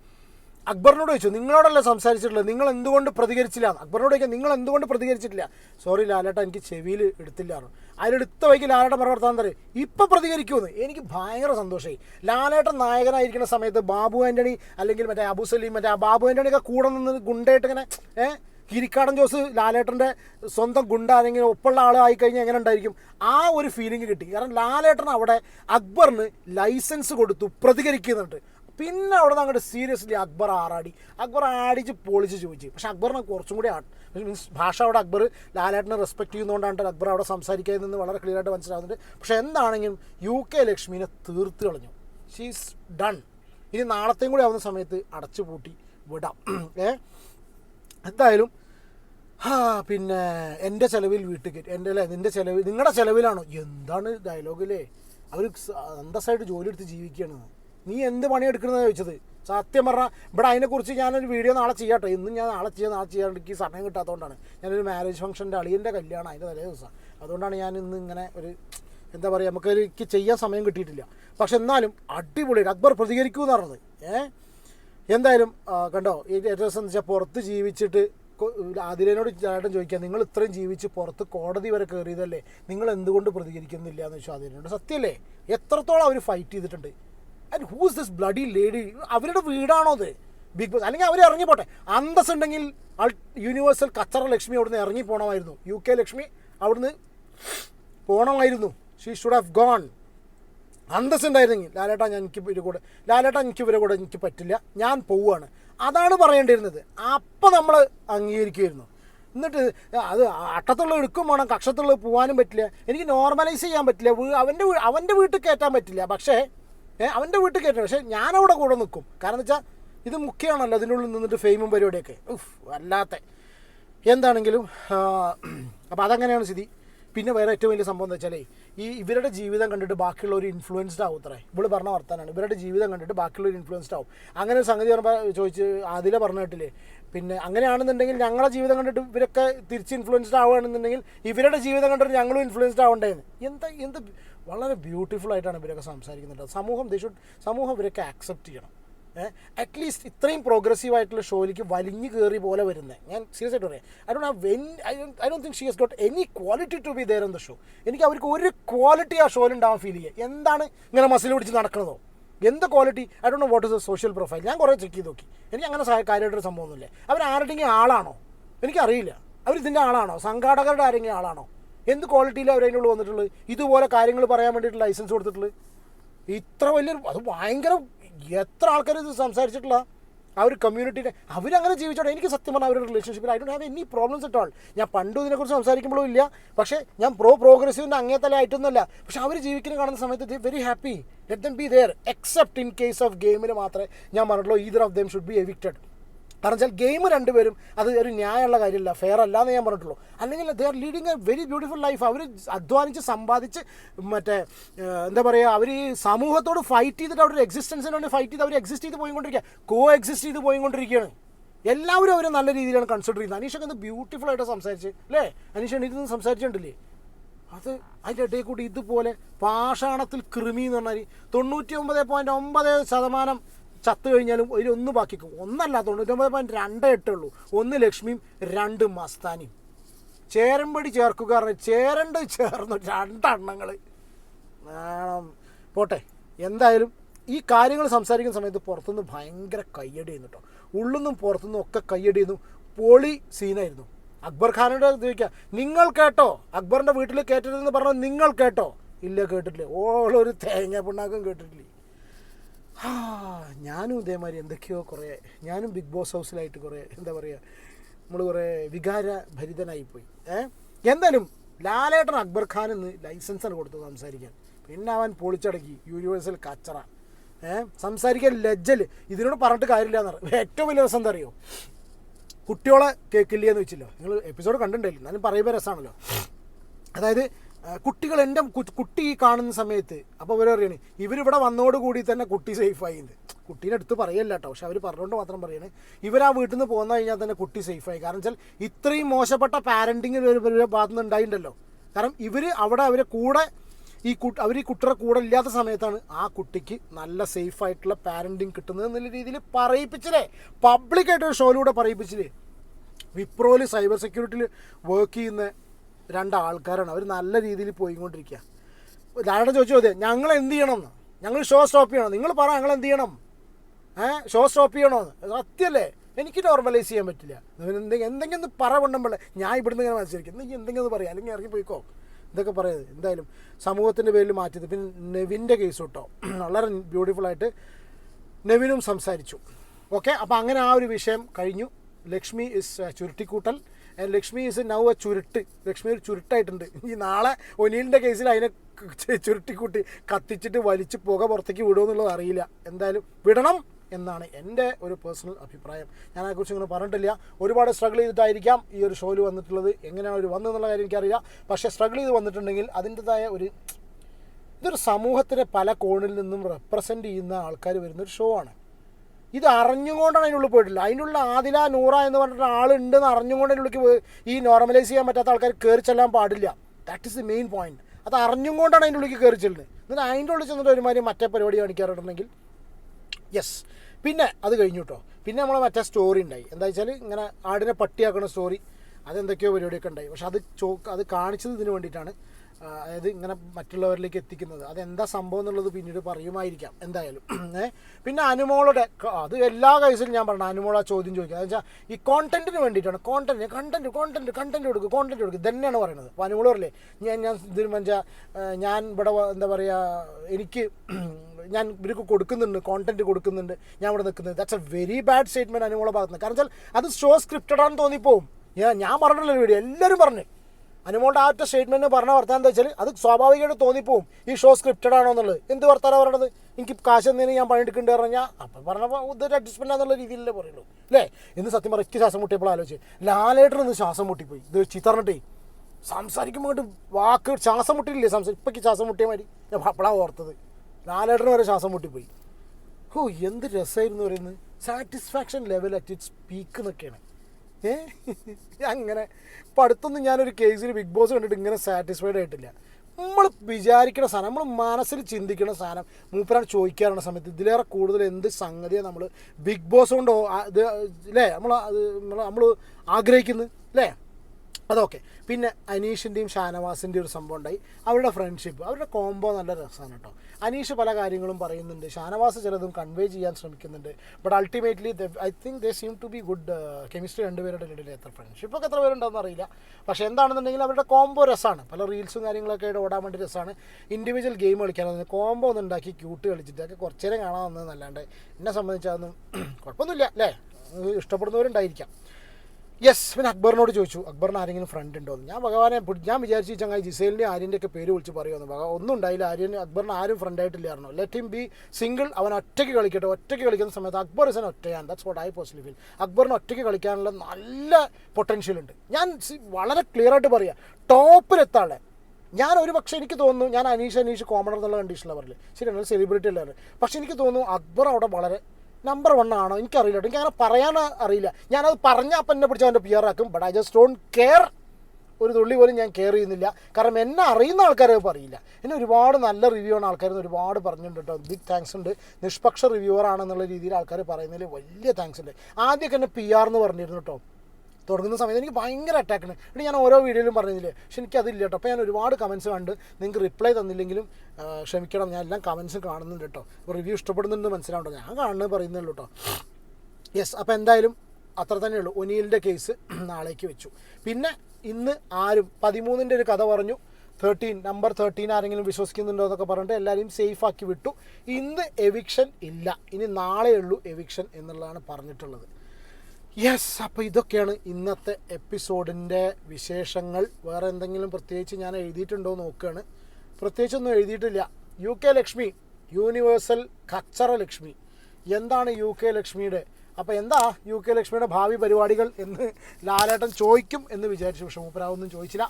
അക്ബറിനോട് ചോദിച്ചു. നിങ്ങളോടല്ല സംസാരിച്ചിട്ടുള്ളത്? നിങ്ങൾ എന്തുകൊണ്ട് പ്രതികരിച്ചില്ല. അക്ബറിനോട് ചോദിക്കാം. നിങ്ങൾ എന്തുകൊണ്ട് പ്രതികരിച്ചിട്ടില്ല? സോറി ലാലേട്ട എനിക്ക് ചെവിയിൽ എടുത്തില്ലായിരുന്നു അതിലെടുത്ത വൈകി ലാലേട്ട പ്രവർത്തനം എന്താ പറയുക ഇപ്പം പ്രതികരിക്കുമെന്ന്. എനിക്ക് ഭയങ്കര സന്തോഷമായി ലാലേട്ടൻ നായകനായിരിക്കുന്ന സമയത്ത് ബാബു ആന്റണി അല്ലെങ്കിൽ മറ്റേ അബു സലീം മറ്റേ ബാബു ആന്റണിയൊക്കെ കൂടെ നിന്ന് ഗുണ്ടായിട്ട് ഇങ്ങനെ ഏഹ് കിരിക്കാടൻ ജോസ് ലാലേട്ടന്റെ സ്വന്തം ഗുണ്ട അല്ലെങ്കിൽ ഒപ്പുള്ള ആളായി കഴിഞ്ഞാൽ എങ്ങനെ ഉണ്ടായിരിക്കും? ആ ഒരു ഫീലിംഗ് കിട്ടി. കാരണം ലാലേട്ടൻ അവിടെ അക്ബറിന് ലൈസൻസ് കൊടുത്തു പ്രതികരിക്കുന്നുണ്ട്. പിന്നെ അവിടെ നിന്ന് അങ്ങോട്ട് സീരിയസ്ലി അക്ബർ ആറാടി. അക്ബർ ആടിച്ച് പൊളിച്ച് ചോദിച്ചു. പക്ഷെ അക്ബറിനെ കുറച്ചും കൂടി മീൻസ് ഭാഷ അവിടെ അക്ബർ ലാലേട്ടനെ റെസ്പെക്ട് ചെയ്യുന്നതുകൊണ്ടാണ് അക്ബർ അവിടെ സംസാരിക്കുന്നതെന്ന് വളരെ ക്ലിയർ ആയിട്ട് മനസ്സിലാവുന്നുണ്ട്. പക്ഷെ എന്താണെങ്കിലും യു കെ ലക്ഷ്മിനെ തീർത്ത് കളഞ്ഞു. ഷീസ് ഡൺ ഇനി നാളത്തെയും കൂടി ആവുന്ന സമയത്ത് അടച്ചു പൂട്ടി വിടാം. ഏ? എന്തായാലും പിന്നെ എന്റെ ചിലവിൽ വീട്ടിൽ കയറ്റി എന്റെ അല്ലേ നിന്റെ ചിലവിൽ നിങ്ങളുടെ ചിലവിലാണോ? എന്താണ് ഡയലോഗിലേ അവർ അന്തസ്സായിട്ട് ജോലി എടുത്ത് ജീവിക്കുകയാണ് നീ എന്ത് പണിയെടുക്കണമെന്ന് ചോദിച്ചത്? സത്യം പറഞ്ഞാൽ ഇവിടെ അതിനെക്കുറിച്ച് ഞാനൊരു വീഡിയോ നാളെ ചെയ്യാട്ടോ. ഇന്നും ഞാൻ നാളെ ചെയ്യാം നാളെ ചെയ്യാൻ എനിക്ക് സമയം കിട്ടാത്തതുകൊണ്ടാണ് ഞാനൊരു മാരേജ് ഫംഗ്ഷന്റെ അളിയന്റെ കല്യാണം അതിന്റെ തലേ ദിവസം. അതുകൊണ്ടാണ് ഞാൻ ഇന്ന് ഇങ്ങനെ ഒരു എന്താ പറയുക നമുക്ക് എനിക്ക് ചെയ്യാൻ സമയം കിട്ടിയിട്ടില്ല. പക്ഷെ എന്നാലും അടിപൊളി അക്ബർ പ്രതികരിക്കൂ എന്ന് പറഞ്ഞത്. ഏഹ് എന്തായാലും കണ്ടോ ഈ ഏറ്റവും രസം വെച്ചാൽ പുറത്ത് ജീവിച്ചിട്ട് അതിലേനോട് ചേട്ടൻ ചോദിക്കാം നിങ്ങൾ ഇത്രയും ജീവിച്ച് പുറത്ത് കോടതി വരെ കയറിയതല്ലേ നിങ്ങൾ എന്തുകൊണ്ട് പ്രതികരിക്കുന്നില്ല? എന്ന് വെച്ചാൽ അതിനോട് സത്യമല്ലേ എത്രത്തോളം അവർ ഫൈറ്റ് ചെയ്തിട്ടുണ്ട്. And who's this bloody lady അവരുടെ വീടാണോ അത്? ബിഗ് ബോസ് അല്ലെങ്കിൽ അവർ ഇറങ്ങി പോട്ടെ അന്തസ് ഉണ്ടെങ്കിൽ യൂണിവേഴ്സൽ കച്ചറ ലക്ഷ്മി അവിടുന്ന് ഇറങ്ങി പോകണമായിരുന്നു യു കെ ലക്ഷ്മി അവിടുന്ന് പോകണമായിരുന്നു ഷീ ഷുഡ് ഹാവ് ഗോൺ അന്തസ് ഉണ്ടായിരുന്നെങ്കിൽ ലാലേട്ടാ ഞാൻ എനിക്ക് ഇവരെ കൂടെ ലാലേട്ടാ എനിക്ക് ഇവരെ കൂടെ എനിക്ക് പറ്റില്ല. ഞാൻ പോവുകയാണ്. അതാണ് പറയേണ്ടിയിരുന്നത്. അപ്പം നമ്മൾ അംഗീകരിക്കുമായിരുന്നു. എന്നിട്ട് അത് അട്ടത്തുള്ള എടുക്കും വേണം കക്ഷത്തുള്ള പോകാനും പറ്റില്ല. എനിക്ക് നോർമലൈസ് ചെയ്യാൻ പറ്റില്ല. അവന്റെ അവന്റെ വീട്ടിൽ കയറ്റാൻ പറ്റില്ല. പക്ഷേ അവന്റെ വീട്ടിൽ കയറ്റാൻ പക്ഷേ ഞാനവിടെ കൂടെ നിൽക്കും. കാരണം വെച്ചാൽ ഇത് മുഖ്യമാണല്ലോ. അതിനുള്ളിൽ നിന്നിട്ട് ഫെയിമും പരിപാടിയൊക്കെ. ഉഫ് അല്ലാത്ത എന്താണെങ്കിലും അപ്പോൾ അതങ്ങനെയാണ് സ്ഥിതി. പിന്നെ വേറെ ഏറ്റവും വലിയ സംഭവം എന്താ വെച്ചാലേ ഈ ഇവരുടെ ജീവിതം കണ്ടിട്ട് ബാക്കിയുള്ളവർ ഇൻഫ്ലുവൻസ്ഡ് ആവും അത്രേ. ഇവൾ പറഞ്ഞ വർത്താനാണ്. ഇവരുടെ ജീവിതം കണ്ടിട്ട് ബാക്കിയുള്ളവർ ഇൻഫ്ലുവൻസ്ഡ് ആവും. അങ്ങനെ ഒരു സംഗതി പറഞ്ഞപ്പോൾ ചോദിച്ച് അതിലെ പറഞ്ഞിട്ടില്ലേ പിന്നെ അങ്ങനെയാണെന്നുണ്ടെങ്കിൽ ഞങ്ങളുടെ ജീവിതം കണ്ടിട്ട് ഇവരൊക്കെ തിരിച്ച് ഇൻഫ്ലുവൻസ്ഡ് ആവുകയാണെന്നുണ്ടെങ്കിൽ ഇവരുടെ ജീവിതം കണ്ടിട്ട് ഞങ്ങളും ഇൻഫ്ലുവൻസ്ഡ് ആവണ്ടേന്ന്. എന്താ എന്ത് വളരെ ബ്യൂട്ടിഫുൾ ആയിട്ടാണ് ഇവരൊക്കെ സംസാരിക്കുന്നത്. സമൂഹം ദേ ഷുഡ് സമൂഹം ഇവരൊക്കെ ആക്സെപ്റ്റ് ചെയ്യണം. അറ്റ്ലീസ്റ്റ് ഇത്രയും പ്രോഗ്രസീവ് ആയിട്ടുള്ള ഷോയിലേക്ക് വലിഞ്ഞു കയറി പോലെ വരുന്നത് ഞാൻ സീരിയസ് ആയിട്ട് പറയാം I don't have when I I don't think she has got any quality to be there the show എനിക്ക് അവർക്ക് ഒരു ക്വാളിറ്റി ആ ഷോയിൽ ഉണ്ടാവാൻ ഫീൽ ചെയ്യുക എന്താണ് ഇങ്ങനെ മസിൽ പിടിച്ച് നടക്കുന്നതോ എന്ത് quality I don't know what is a social profile ഞാൻ കുറേ ചെക്ക് ചെയ്ത് നോക്കി. എനിക്ക് അങ്ങനെ കാര്യമായിട്ടൊരു സംഭവമൊന്നുമില്ല അവർ ആരുടെയെങ്കിലും ആളാണോ? എനിക്കറിയില്ല. അവർ ഇതിന്റെ ആളാണോ? സംഘാടകരുടെ ആരെങ്കിലും ആളാണോ? എന്ത് ക്വാളിറ്റിയിലാണ് അവർ അതിനുള്ളിൽ വന്നിട്ടുള്ളത്? ഇതുപോലെ കാര്യങ്ങൾ പറയാൻ വേണ്ടിയിട്ട് ലൈസൻസ് കൊടുത്തിട്ടുള്ളത്? ഇത്ര വലിയൊരു അത് ഭയങ്കര എത്ര ആൾക്കാർ ഇത് സംസാരിച്ചിട്ടുള്ള ആ ഒരു കമ്മ്യൂണിറ്റിയുടെ അവരങ്ങനെ ജീവിച്ചോട്ടെ. എനിക്ക് സത്യം പറഞ്ഞാൽ അവരുടെ റിലേഷൻഷിപ്പിൽ I don't have any problems at all ഞാൻ പണ്ടും ഇതിനെക്കുറിച്ച് സംസാരിക്കുമ്പോഴും ഇല്ല. പക്ഷേ ഞാൻ പ്രോ പ്രോഗ്രസീവിന്റെ അങ്ങേ തല ആയിട്ടൊന്നുമല്ല. പക്ഷേ അവർ ജീവിക്കുന്ന കാണുന്ന സമയത്ത് very happy let them be there except in case of ഗെയിമിൽ മാത്രമേ ഞാൻ പറഞ്ഞിട്ടുള്ളൂ either of them should be evicted വെച്ചാൽ ഗെയിം രണ്ടുപേരും അത് ഒരു ന്യായമുള്ള കാര്യമില്ല ഫെയർ അല്ല എന്ന് ഞാൻ പറഞ്ഞിട്ടുള്ളൂ. അല്ലെങ്കിൽ they are leading a very beautiful life അവർ അധ്വാനിച്ച് സമ്പാദിച്ച് മറ്റേ എന്താ പറയുക അവർ സമൂഹത്തോട് ഫൈറ്റ് ചെയ്തിട്ട് അവരുടെ എക്സിസ്റ്റൻസിന് വേണ്ടി ഫൈറ്റ് ചെയ്ത് അവർ എക്സിസ്റ്റ് ചെയ്ത് പോയിക്കൊണ്ടിരിക്കുക കോ എക്സിസ്റ്റ് ചെയ്ത് പോയിക്കൊണ്ടിരിക്കുകയാണ്. എല്ലാവരും അവരെ നല്ല രീതിയിലാണ് കൺസിഡർ ചെയ്യുന്നത്. അനീഷൊക്കെ എന്ത് ബ്യൂട്ടിഫുൾ ആയിട്ട് സംസാരിച്ച് അല്ലേ? അനീഷ എണീറ്റ് സംസാരിച്ചിട്ടുണ്ടല്ലേ അത് അതിന്റെ ഇടയിൽ കൂടി ഇതുപോലെ പാഷാണത്തിൽ കൃമി എന്ന് പറഞ്ഞാൽ തൊണ്ണൂറ്റി ഒമ്പത് പോയിന്റ് ഒമ്പത് ശതമാനം ചത്തു കഴിഞ്ഞാലും ഇതിലൊന്ന് ബാക്കിക്കും. ഒന്നല്ല തൊണ്ണൂറ്റൊമ്പത് പോയിന്റ് രണ്ട് എട്ടേ ഉള്ളൂ ഒന്ന് ലക്ഷ്മിയും രണ്ട് മസ്താനിയും. ചേരമ്പടി ചേർക്കുക ചേരണ്ട് ചേർന്നു രണ്ടെണ്ണങ്ങൾ പോട്ടെ. എന്തായാലും ഈ കാര്യങ്ങൾ സംസാരിക്കുന്ന സമയത്ത് പുറത്തുനിന്ന് ഭയങ്കര കയ്യടി ചെയ്യുന്നു കേട്ടോ ഉള്ളുനിന്നും പുറത്തുനിന്നും ഒക്കെ കയ്യടി ചെയ്യുന്നു. പൊളി സീനായിരുന്നു. അക്ബർ ഖാനോട് ചോദിക്കുക നിങ്ങൾ കേട്ടോ? അക്ബറിന്റെ വീട്ടിൽ കേട്ടതെന്ന് പറഞ്ഞാൽ നിങ്ങൾ കേട്ടോ? ഇല്ല കേട്ടിട്ടില്ല. ഓളൊരു തേങ്ങ പിണ്ണാക്കും കേട്ടിട്ടില്ലേ. ഞാനും ഇതേമാതിരി എന്തൊക്കെയോ കുറേ ഞാനും ബിഗ് ബോസ് ഹൗസിലായിട്ട് കുറേ എന്താ പറയുക നമ്മൾ കുറേ വികാര ഭരിതനായിപ്പോയി ഏ? എന്തായാലും ലാലേട്ടൻ അക്ബർ ഖാൻ എന്ന് ലൈസൻസാണ് കൊടുത്തു സംസാരിക്കാൻ. പിന്നെ അവൻ പൊളിച്ചടക്കി യൂണിവേഴ്സൽ കച്ചറ. ഏ? സംസാരിക്കാൻ ലജ്ജൽ ഇതിനോട് പറഞ്ഞിട്ട് കാര്യമില്ല എന്ന് പറഞ്ഞു ഏറ്റവും വലിയ രസം എന്താ അറിയോ? കുട്ടികളെ കേൾക്കില്ല എന്ന് വെച്ചില്ല. നിങ്ങൾ എപ്പിസോഡ് കണ്ടിട്ടുണ്ടല്ലോ എന്നാലും പറയുമ്പോൾ രസമാണല്ലോ അതായത് കുട്ടികൾ എന്റെ കുട്ടി കാണുന്ന സമയത്ത് അപ്പോൾ അവർ പറയണേ ഇവരിവിടെ വന്നോടുകൂടി തന്നെ കുട്ടി സേഫ് സേഫായി കുട്ടീനെ അടുത്ത് പറയല്ല കേട്ടോ പക്ഷെ അവർ പറഞ്ഞുകൊണ്ട് മാത്രം പറയണേ ഇവർ ആ വീട്ടിൽ നിന്ന് പോകുന്ന കഴിഞ്ഞാൽ തന്നെ കുട്ടി സേഫായി കാരണം വെച്ചാൽ ഇത്രയും മോശപ്പെട്ട പാരന്റിങ് ഒരു ഭാഗത്തുനിന്ന് ഉണ്ടായിട്ടുണ്ടല്ലോ കാരണം ഇവർ അവിടെ അവരെ കൂടെ ഈ കുട്ടി അവർ ഈ കുട്ടിയുടെ കൂടെ ഇല്ലാത്ത സമയത്താണ് ആ കുട്ടിക്ക് നല്ല സേഫ് ആയിട്ടുള്ള പാരന്റിങ് കിട്ടുന്നത് എന്നുള്ള രീതിയിൽ പറയിപ്പിച്ചില്ലേ? പബ്ലിക്കായിട്ടൊരു ഷോയിലൂടെ പറയിപ്പിച്ചില്ലേ? വിപ്രോയിൽ സൈബർ സെക്യൂരിറ്റിയിൽ വർക്ക് ചെയ്യുന്ന രണ്ട് ആൾക്കാരാണ് അവർ നല്ല രീതിയിൽ പോയിക്കൊണ്ടിരിക്കുക ധാരാളം ചോദിച്ചു അതെ ഞങ്ങൾ എന്ത് ചെയ്യണമെന്ന് ഞങ്ങൾ ഷോ സ്റ്റോപ്പ് ചെയ്യണം. നിങ്ങൾ പറ ഞങ്ങൾ എന്ത് ചെയ്യണം? ഏ ഷോ സ്റ്റോപ്പ് ചെയ്യണമെന്ന് സത്യമല്ലേ എനിക്ക് നോർമലൈസ് ചെയ്യാൻ പറ്റില്ല. എന്തെങ്കിലും എന്തെങ്കിലും ഒന്ന് പറ കൊണ്ടുമ്പോൾ ഞാൻ ഇവിടുന്ന് ഇങ്ങനെ മത്സരിക്കും. നീ എന്തെങ്കിലും ഒന്ന് പറയാം. അല്ലെങ്കിൽ ഇറങ്ങി പോയിക്കോ. ഇതൊക്കെ പറയുന്നത് എന്തായാലും സമൂഹത്തിന്റെ പേരിൽ മാറ്റിയത്. പിന്നെ നെവിന്റെ കേസ് കേട്ടോ വളരെ ആയിട്ട് നെവിനും സംസാരിച്ചു. ഓക്കെ? അപ്പോൾ അങ്ങനെ ആ ഒരു വിഷയം കഴിഞ്ഞു. ലക്ഷ്മി ഇസ് ചുരുട്ടിക്കൂട്ടൽ. ലക്ഷ്മി ഈസ് നൗ എ ചുരുട്ട്. ലക്ഷ്മി ഒരു ചുരുട്ടായിട്ടുണ്ട്. ഈ നാളെ ഒനീലിന്റെ കേസിൽ അതിനെ ചുരുട്ടിക്കൂട്ടി കത്തിച്ചിട്ട് വലിച്ച് പുക പുറത്തേക്ക് വിടുമെന്നുള്ളത് അറിയില്ല. എന്തായാലും വിടണം എന്നാണ് എന്റെ ഒരു പേഴ്സണൽ അഭിപ്രായം. ഞാൻ അതിനെക്കുറിച്ച് ഇങ്ങനെ പറഞ്ഞിട്ടില്ല. ഒരുപാട് സ്ട്രഗിൾ ചെയ്തിട്ടായിരിക്കാം ഈ ഒരു ഷോയിൽ വന്നിട്ടുള്ളത്. എങ്ങനെയാണ് ഒരു വന്നതെന്നുള്ള കാര്യം എനിക്കറിയില്ല. പക്ഷേ സ്ട്രഗിൾ ചെയ്ത് വന്നിട്ടുണ്ടെങ്കിൽ അതിന്റെതായ ഒരു ഇതൊരു സമൂഹത്തിനെ പല കോണിൽ നിന്നും റെപ്രസെന്റ് ചെയ്യുന്ന ആൾക്കാർ വരുന്നൊരു ഷോ ആണ്. ഇത് അറിഞ്ഞുകൊണ്ടാണ് അതിനുള്ളിൽ പോയിട്ടില്ല. അതിനുള്ള ആദില നൂറ എന്ന് പറഞ്ഞിട്ട് ആളുണ്ടെന്ന് അറിഞ്ഞുകൊണ്ട് അതിനുള്ളിൽ പോയി ഈ നോർമലൈസ് ചെയ്യാൻ പറ്റാത്ത ആൾക്കാർ കയറി ചെല്ലാൻ പാടില്ല. That is the main point അത് അറിഞ്ഞുകൊണ്ടാണ് അതിന്റെ ഉള്ളിൽ കയറി ചെല്ലുന്നത്. എന്നിട്ട് അതിന്റെ ഉള്ളിൽ ചെന്നിട്ട് ഒരുമാതിരി മറ്റേ പരിപാടി കാണിക്കാറുണ്ടെങ്കിൽ? യെസ് പിന്നെ അത് കഴിഞ്ഞു കേട്ടോ പിന്നെ നമ്മളെ മറ്റേ സ്റ്റോറി ഉണ്ടായി. എന്താ വെച്ചാൽ ഇങ്ങനെ ആടിനെ പട്ടിയാക്കുന്ന സ്റ്റോറി അതെന്തൊക്കെയോ പരിപാടിയൊക്കെ ഉണ്ടായി. പക്ഷെ അത് ചോ അത് കാണിച്ചത് ഇതിന് വേണ്ടിയിട്ടാണ്. അതായത് ഇങ്ങനെ മറ്റുള്ളവരിലേക്ക് എത്തിക്കുന്നത്. അതെന്താ സംഭവം എന്നുള്ളത് പിന്നീട് പറയുമായിരിക്കാം എന്തായാലും. പിന്നെ അനുമോളുടെ അത് എല്ലാ കേസിലും ഞാൻ പറഞ്ഞു അനുമോൾ ആ ചോദ്യം ചോദിക്കുക എന്ന് വെച്ചാൽ ഈ കോണ്ടന്റിന് വേണ്ടിയിട്ടാണ്. കോണ്ടന്റ് കണ്ടന്റ് കോണ്ടന്റ് കണ്ടന്റ് കൊടുക്കുക കോണ്ടന്റ് കൊടുക്കുക തന്നെയാണ് പറയുന്നത്. അപ്പോൾ അനുമോൾ ഞാൻ ഞാൻ തീരുമാനിച്ചാൽ ഞാൻ ഇവിടെ എന്താ പറയുക എനിക്ക് ഞാൻ ഇവർക്ക് കൊടുക്കുന്നുണ്ട് കോണ്ടന്റ് കൊടുക്കുന്നുണ്ട് ഞാൻ ഇവിടെ നിൽക്കുന്നത്. That's a very bad statement അനുമോളെ ഭാഗത്ത് കാരണം വെച്ചാൽ അത് ഷോ സ്ക്രിപ്റ്റഡ് ആണെന്ന് തോന്നിപ്പോവും. ഞാൻ പറഞ്ഞിട്ടുള്ള വീഡിയോ എല്ലാവരും പറഞ്ഞു. അനുമോളുടെ ആ ഒറ്റ സ്റ്റേറ്റ്മെന്റ് പറഞ്ഞ വർത്താൻ എന്താ വെച്ചാൽ അത് സ്വാഭാവികമായിട്ട് തോന്നിപ്പോവും. ഈ ഷോ സ്ക്രിപ്റ്റഡ് ആണോ എന്നുള്ളത്. എന്ത് വർത്താനം പറയണത്? എനിക്ക് കാശ് എന്തെങ്കിലും ഞാൻ പണിയെടുക്കേണ്ടി പറഞ്ഞാൽ അപ്പം പറഞ്ഞപ്പോൾ ഇതൊരു അഡ്ജസ്റ്റ്മെന്റ് എന്നുള്ള രീതിയിലല്ലേ പറയുള്ളൂ. അല്ലേ ഇന്ന് സത്യം എനിക്ക് ശ്വാസം മുട്ടിയപ്പോൾ ആലോചിച്ച്. ലാലേട്ടൻ ഇന്ന് ശ്വാസം മുട്ടിപ്പോയി. ഇത് ചിത്തറിഞ്ഞിട്ടേ സംസാരിക്കുമ്പോൾ വാക്ക് ശ്വാസം മുട്ടിയില്ലേ? സംസാരിക്കും ഇപ്പം ശ്വാസം മുട്ടിയ മാതിരി. ഞാൻ അപ്പോഴാണ് ഓർത്തത്. ലാലേട്ടന് വരെ ശ്വാസം മുട്ടിപ്പോയി. ഓ എന്ത് രസമായിരുന്നു പറയുന്നത്. Satisfaction level at its peak എന്നൊക്കെയാണ്. ഏ? അങ്ങനെ. ഇപ്പം അടുത്തൊന്നും ഞാനൊരു കേസിൽ ബിഗ് ബോസ് കണ്ടിട്ട് ഇങ്ങനെ സാറ്റിസ്ഫൈഡ് ആയിട്ടില്ല. നമ്മൾ വിചാരിക്കുന്ന സാധനം നമ്മൾ മനസ്സിൽ ചിന്തിക്കുന്ന സാധനം മൂപ്പരാണ് ചോദിക്കാറുള്ള സമയത്ത്. ഇതിലേറെ കൂടുതൽ എന്ത് സംഗതിയാണ് നമ്മൾ ബിഗ് ബോസ് കൊണ്ടോ ഇത് അല്ലേ നമ്മൾ നമ്മൾ ആഗ്രഹിക്കുന്നത് അല്ലേ അതൊക്കെ. പിന്നെ അനീഷിന്റെയും ഷാനവാസിന്റെയും ഒരു സംഭവം ഉണ്ടായി. അവരുടെ ഫ്രണ്ട്ഷിപ്പ് അവരുടെ കോംബോ നല്ല രസമാണ് കേട്ടോ. അനീഷ് പല കാര്യങ്ങളും പറയുന്നുണ്ട്. ഷാനവാസ് ചിലതും കൺവേ ചെയ്യാൻ ശ്രമിക്കുന്നുണ്ട്. But ultimately I think they seem to be good chemistry രണ്ടുപേരുടെ ഇടയിൽ എത്ര ഫ്രണ്ട്ഷിപ്പൊക്കെ എത്ര പേരുണ്ടെന്ന് അറിയില്ല. പക്ഷേ എന്താണെന്നുണ്ടെങ്കിൽ അവരുടെ കോംബോ രസമാണ്. പല റീൽസും കാര്യങ്ങളൊക്കെ ആയിട്ട് ഓടാൻ വേണ്ടി രസമാണ്. ഇൻഡിവിജ്വൽ ഗെയിം കളിക്കാൻ കോംബോ ഒന്ന് ഉണ്ടാക്കി ക്യൂട്ട് കളിച്ചിട്ട് ഒക്കെ കുറച്ചേരം കാണാൻ വന്നതെന്നല്ലാണ്ട് എന്നെ സംബന്ധിച്ച് അതൊന്നും കുഴപ്പമൊന്നുമില്ല അല്ലേ? ഇഷ്ടപ്പെടുന്നവരുണ്ടായിരിക്കാം. യെസ് പിന്നെ അക്ബറിനോട് ചോദിച്ചു അക്ബറിന് ആരെങ്കിലും ഫ്രണ്ട് ഉണ്ടോ? ഞാൻ ഭഗവാനെ ഞാൻ വിചാരിച്ചു ചങ്ങായി ജിസേലിന്റെ ആര്യന്റെ ഒക്കെ പേര് വിളിച്ച് പറയുമെന്ന്. ഭഗ ഒന്നും ഉണ്ടായില്ല. ആര്യൻ അക്ബറിന് ആരും ഫ്രണ്ട് ആയിട്ടില്ലായിരുന്നു ലെറ്റ് ഹിം ബി സിംഗിൾ അവൻ ഒറ്റയ്ക്ക് കളിക്കട്ടെ. ഒറ്റയ്ക്ക് കളിക്കുന്ന സമയത്ത് Akbar is an ഒറ്റയാണ് that's what I post feel അക്ബറിന് ഒറ്റയ്ക്ക് കളിക്കാനുള്ള നല്ല പൊട്ടൻഷ്യൽ ഉണ്ട്. ഞാൻ വളരെ ക്ലിയർ ആയിട്ട് പറയാം. ടോപ്പിലെത്താളെ ഞാൻ ഒരു പക്ഷേ എനിക്ക് തോന്നുന്നു ഞാൻ അനീഷ് അനീഷ് കോമണർ എന്നുള്ള കണ്ടീഷനിലാണ് പറഞ്ഞത് ശരിയാണ് സെലിബ്രിറ്റി അല്ലായിരുന്നു പക്ഷെ എനിക്ക് തോന്നുന്നു അക്ബർ അവിടെ വളരെ നമ്പർ വൺ ആണോ? എനിക്കറിയില്ല എനിക്ക് അങ്ങനെ പറയാൻ അറിയില്ല. ഞാനത് പറഞ്ഞാൽ അപ്പം എന്നെ പിടിച്ച് അവന്റെ P ആറാക്കും but I just don't care ഒരു തുള്ളി പോലും ഞാൻ കെയർ ചെയ്യുന്നില്ല. കാരണം എന്നെ അറിയുന്ന ആൾക്കാരെ പറയില്ല എന്നെ ഒരുപാട് നല്ല റിവ്യൂ ആണ് ആൾക്കാർ ഒരുപാട് പറഞ്ഞിട്ടുണ്ട് കേട്ടോ. ബിഗ് താങ്ക്സ് ഉണ്ട്. നിഷ്പക്ഷ റിവ്യൂവർ ആണെന്നുള്ള രീതിയിൽ ആൾക്കാർ പറയുന്നതിൽ വലിയ താങ്ക്സ് ഉണ്ട്. ആദ്യമൊക്കെ എന്നെ പി ആർ എന്ന് പറഞ്ഞിരുന്നു കേട്ടോ. തുടങ്ങുന്ന സമയത്ത് എനിക്ക് ഭയങ്കര അറ്റാക്കാണ് എന്നിട്ട് ഞാൻ ഓരോ വീഡിയോയിലും പറഞ്ഞില്ലേ പക്ഷെ എനിക്കതില്ല കേട്ടോ. അപ്പോൾ ഞാൻ ഒരുപാട് കമൻസ് കണ്ട് നിങ്ങൾക്ക് റിപ്ലൈ തന്നില്ലെങ്കിലും ക്ഷമിക്കണം. ഞാൻ എല്ലാം കമൻസ് കാണുന്നുണ്ട് കേട്ടോ. റിവ്യൂ ഇഷ്ടപ്പെടുന്നുണ്ട് മനസ്സിലാവണ്ടോ? ഞാൻ കാണുന്നത് പറയുന്നുള്ളൂ കേട്ടോ. യെസ് അപ്പോൾ എന്തായാലും അത്ര തന്നെയുള്ളൂ ഒനിയലിന്റെ കേസ് നാളേക്ക് വെച്ചു. പിന്നെ ഇന്ന് ആരും പതിമൂന്നിന്റെ ഒരു കഥ പറഞ്ഞു. തേർട്ടീൻ നമ്പർ തേർട്ടീൻ ആരെങ്കിലും വിശ്വസിക്കുന്നുണ്ടോ എന്നൊക്കെ പറഞ്ഞിട്ട് എല്ലാവരെയും സേഫ് ആക്കി വിട്ടു. ഇന്ന് എവിക്ഷൻ ഇല്ല. ഇനി നാളെയുള്ളൂ എവിക്ഷൻ എന്നുള്ളതാണ് പറഞ്ഞിട്ടുള്ളത്. യെസ് അപ്പോൾ ഇതൊക്കെയാണ് ഇന്നത്തെ എപ്പിസോഡിന്റെ വിശേഷങ്ങൾ. വേറെ എന്തെങ്കിലും പ്രത്യേകിച്ച് ഞാൻ എഴുതിയിട്ടുണ്ടോ നോക്കുകയാണ് പ്രത്യേകിച്ചൊന്നും എഴുതിയിട്ടില്ല. യു കെ ലക്ഷ്മി യൂണിവേഴ്സൽ കച്ചറ ലക്ഷ്മി. എന്താണ് യു കെ ലക്ഷ്മിയുടെ? അപ്പോൾ എന്താ യു കെ ലക്ഷ്മിയുടെ ഭാവി പരിപാടികൾ എന്ന് ലാലേട്ടൻ ചോദിക്കും എന്ന് വിചാരിച്ചു. പക്ഷേ മൂപ്പരാവൊന്നും ചോദിച്ചില്ല.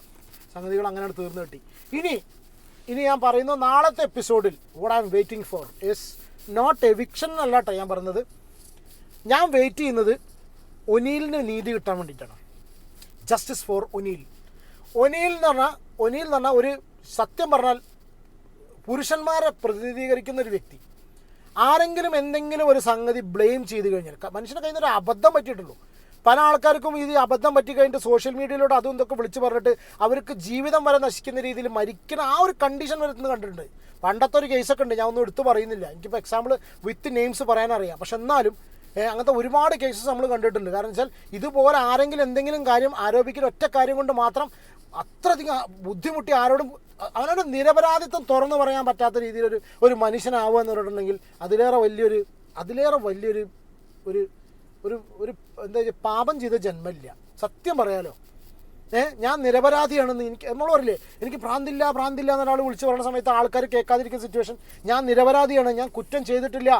സംഗതികൾ അങ്ങനെയാണ് തീർന്നു കിട്ടി. ഇനി ഇനി ഞാൻ പറയുന്നു നാളത്തെ എപ്പിസോഡിൽ vote I am waiting for is not eviction എന്നല്ല കേട്ടോ ഞാൻ പറഞ്ഞത്. ഞാൻ വെയിറ്റ് ചെയ്യുന്നത് ഒനീലിന് നീതി കിട്ടാൻ വേണ്ടിയിട്ടാണ്. ജസ്റ്റിസ് ഫോർ ഒനീൽ ഒനീൽ എന്ന് പറഞ്ഞാൽ ഒനീൽ എന്ന് പറഞ്ഞാൽ ഒരു സത്യം പറഞ്ഞാൽ പുരുഷന്മാരെ പ്രതിനിധീകരിക്കുന്ന ഒരു വ്യക്തി. ആരെങ്കിലും എന്തെങ്കിലും ഒരു സംഗതി ബ്ലെയിം ചെയ്ത് കഴിഞ്ഞാൽ മനുഷ്യനെ കയ്യിൽ ഒരു അബദ്ധം പറ്റിയിട്ടുള്ളൂ. പല ആൾക്കാർക്കും ഇത് അബദ്ധം പറ്റി കഴിഞ്ഞിട്ട് സോഷ്യൽ മീഡിയയിലൂടെ അതും ഇതൊക്കെ വിളിച്ച് പറഞ്ഞിട്ട് അവർക്ക് ജീവിതം വരെ നശിക്കുന്ന രീതിയിൽ മരിക്കുന്ന ആ ഒരു കണ്ടീഷൻ വരുന്നത് കണ്ടിട്ടുണ്ട്. പണ്ടത്തെ ഒരു കേസൊക്കെ ഉണ്ട് ഞാൻ ഒന്നും എടുത്തു പറയുന്നില്ല. എനിക്കിപ്പോൾ എക്സാമ്പിൾ വിത്ത് നെയിംസ് പറയാനറിയാം. പക്ഷെ എന്നാലും അങ്ങനത്തെ ഒരുപാട് കേസസ് നമ്മൾ കണ്ടിട്ടുണ്ട്. കാരണം വെച്ചാൽ ഇതുപോലെ ആരെങ്കിലും എന്തെങ്കിലും കാര്യം ആരോപിക്കുന്ന ഒറ്റ കാര്യം കൊണ്ട് മാത്രം അത്രയധികം ബുദ്ധിമുട്ടി ആരോടും അവനോട് നിരപരാധിത്വം തുറന്നു പറയാൻ പറ്റാത്ത രീതിയിലൊരു ഒരു മനുഷ്യനാവുക എന്ന് പറഞ്ഞിട്ടുണ്ടെങ്കിൽ അതിലേറെ വലിയൊരു അതിലേറെ വലിയൊരു ഒരു ഒരു ഒരു എന്താ പാപം ചെയ്ത ജന്മമില്ല. സത്യം പറയാലോ. ഏ ഞാൻ നിരപരാധിയാണെന്ന് എനിക്ക് നമ്മൾ പറയില്ലേ എനിക്ക് പ്രാന്തില്ല പ്രാന്തില്ല എന്നൊരാൾ വിളിച്ച് പറയുന്ന സമയത്ത് ആൾക്കാർ കേൾക്കാതിരിക്കുന്ന സിറ്റുവേഷൻ ഞാൻ നിരപരാധിയാണ് ഞാൻ കുറ്റം ചെയ്തിട്ടില്ല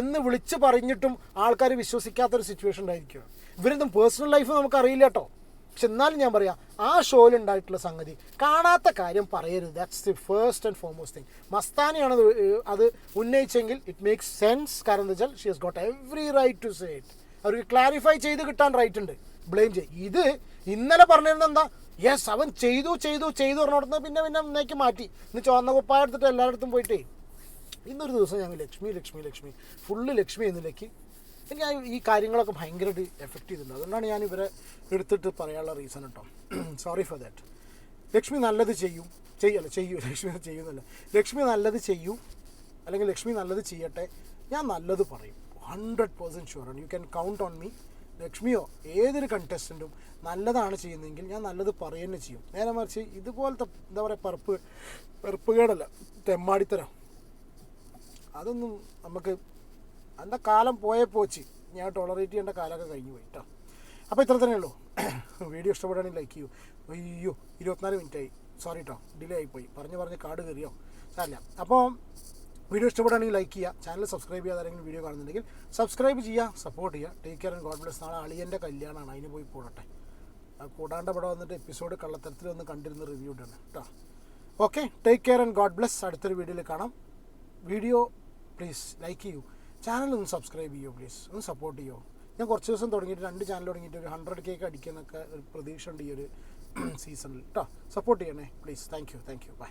എന്ന് വിളിച്ച് പറഞ്ഞിട്ടും ആൾക്കാർ വിശ്വസിക്കാത്തൊരു സിറ്റുവേഷൻ ഉണ്ടായിരിക്കുക ഇവരൊന്നും പേഴ്സണൽ ലൈഫ് നമുക്കറിയില്ല കേട്ടോ. പക്ഷെ എന്നാലും ഞാൻ പറയാം ആ ഷോയിൽ ഉണ്ടായിട്ടുള്ള സംഗതി കാണാത്ത കാര്യം പറയരുത്. That's the first and foremost thing മസ്താനിയാണ് അത് അത് ഉന്നയിച്ചെങ്കിൽ ഇറ്റ് മേക്സ് സെൻസ് കാരണം എന്താ വെച്ചാൽ she has got every right to say it അവർക്ക് ക്ലാരിഫൈ ചെയ്ത് കിട്ടാൻ റൈറ്റ് ഉണ്ട്. ബ്ലെയിം ചെയ്യും. ഇത് ഇന്നലെ പറഞ്ഞിരുന്നത് എന്താ? യെസ് അവൻ ചെയ്തു ചെയ്തു ചെയ്തു പറഞ്ഞിടത്ത് പിന്നെ പിന്നെ ഇന്നേക്ക് മാറ്റി. ഇന്ന് ചുവന്ന കുപ്പായ എടുത്തിട്ട് എല്ലായിടത്തും പോയിട്ടേ. ഇന്നൊരു ദിവസം ഞങ്ങൾ ലക്ഷ്മി ലക്ഷ്മി ലക്ഷ്മി ഫുള്ള് ലക്ഷ്മി എന്നിലേക്ക്. എനിക്ക് ഈ കാര്യങ്ങളൊക്കെ ഭയങ്കരമായിട്ട് എഫക്റ്റ് ചെയ്തിട്ടുണ്ട്. അതുകൊണ്ടാണ് ഞാൻ ഇവരെ എടുത്തിട്ട് പറയാനുള്ള റീസൺ കേട്ടോ സോറി ഫോർ ദാറ്റ് ലക്ഷ്മി നല്ലത് ചെയ്യും. ചെയ്യല്ല ചെയ്യൂ. ലക്ഷ്മി ചെയ്യുന്നല്ല ലക്ഷ്മി നല്ലത് ചെയ്യൂ. അല്ലെങ്കിൽ ലക്ഷ്മി നല്ലത് ചെയ്യട്ടെ. ഞാൻ നല്ലത് പറയും. Hundred percent ഷുവറാണ് you can count on me ലക്ഷ്മിയോ ഏതൊരു കണ്ടസ്റ്റന്റും നല്ലതാണ് ചെയ്യുന്നതെങ്കിൽ ഞാൻ നല്ലത് പറയുന്നത് ചെയ്യും. നേരെ മറിച്ച് ഇതുപോലത്തെ എന്താ പറയുക പറപ്പ് പെറുപ്പുകേടല്ല തെമ്മാടിത്തരം. അതൊന്നും നമുക്ക് എന്താ കാലം പോയേ പോച്ച് ഞാൻ ടോളറേറ്റ് ചെയ്യേണ്ട കാലമൊക്കെ കഴിഞ്ഞു പോയി കേട്ടോ അപ്പോൾ ഇത്ര തന്നെ ഉള്ളൂ. വീഡിയോ ഇഷ്ടപ്പെടുകയാണെങ്കിൽ ലൈക്ക് ചെയ്യൂ. അയ്യോ ഇരുപത്തിനാല് മിനിറ്റ് ആയി. സോറി കേട്ടോ ഡിലേ ആയിപ്പോയി പറഞ്ഞ് പറഞ്ഞ് കാട് കയറിയോ? അല്ല അപ്പോൾ വീഡിയോ ഇഷ്ടപ്പെടുകയാണെങ്കിൽ ലൈക്ക് ചെയ്യുക ചാനൽ സബ്സ്ക്രൈബ് ചെയ്യാതെ ആരെങ്കിലും വീഡിയോ കാണുന്നുണ്ടെങ്കിൽ സബ്സ്ക്രൈബ് ചെയ്യുക സപ്പോർട്ട് ചെയ്യുക. Take care and God bless നാളെ അളിയന്റെ കല്യാണമാണ് അതിന് പോയി കൂടട്ടെ. കൂടാണ്ട് ഇവിടെ വന്നിട്ട് എപ്പിസോഡ് കള്ളത്തരത്തിൽ ഒന്ന് കണ്ടിരുന്ന റിവ്യൂ ഉണ്ടാണ് കേട്ടോ okay take care and God bless അടുത്തൊരു വീഡിയോയിൽ കാണാം. വീഡിയോ പ്ലീസ് ലൈക്ക് ചെയ്യൂ. ചാനൽ ഒന്ന് സബ്സ്ക്രൈബ് ചെയ്യൂ പ്ലീസ് ഒന്ന് സപ്പോർട്ട് ചെയ്യൂ. ഞാൻ കുറച്ച് ദിവസം തുടങ്ങിയിട്ട് രണ്ട് ചാനൽ തുടങ്ങിയിട്ട് ഒരു ഹൺഡ്രഡ് കേക്ക് അടിക്കുന്നൊക്കെ ഒരു പ്രതീക്ഷ ഉണ്ട് ഈ ഒരു സീസണിൽ കേട്ടോ സപ്പോർട്ട് ചെയ്യണേ please thank you thank you bye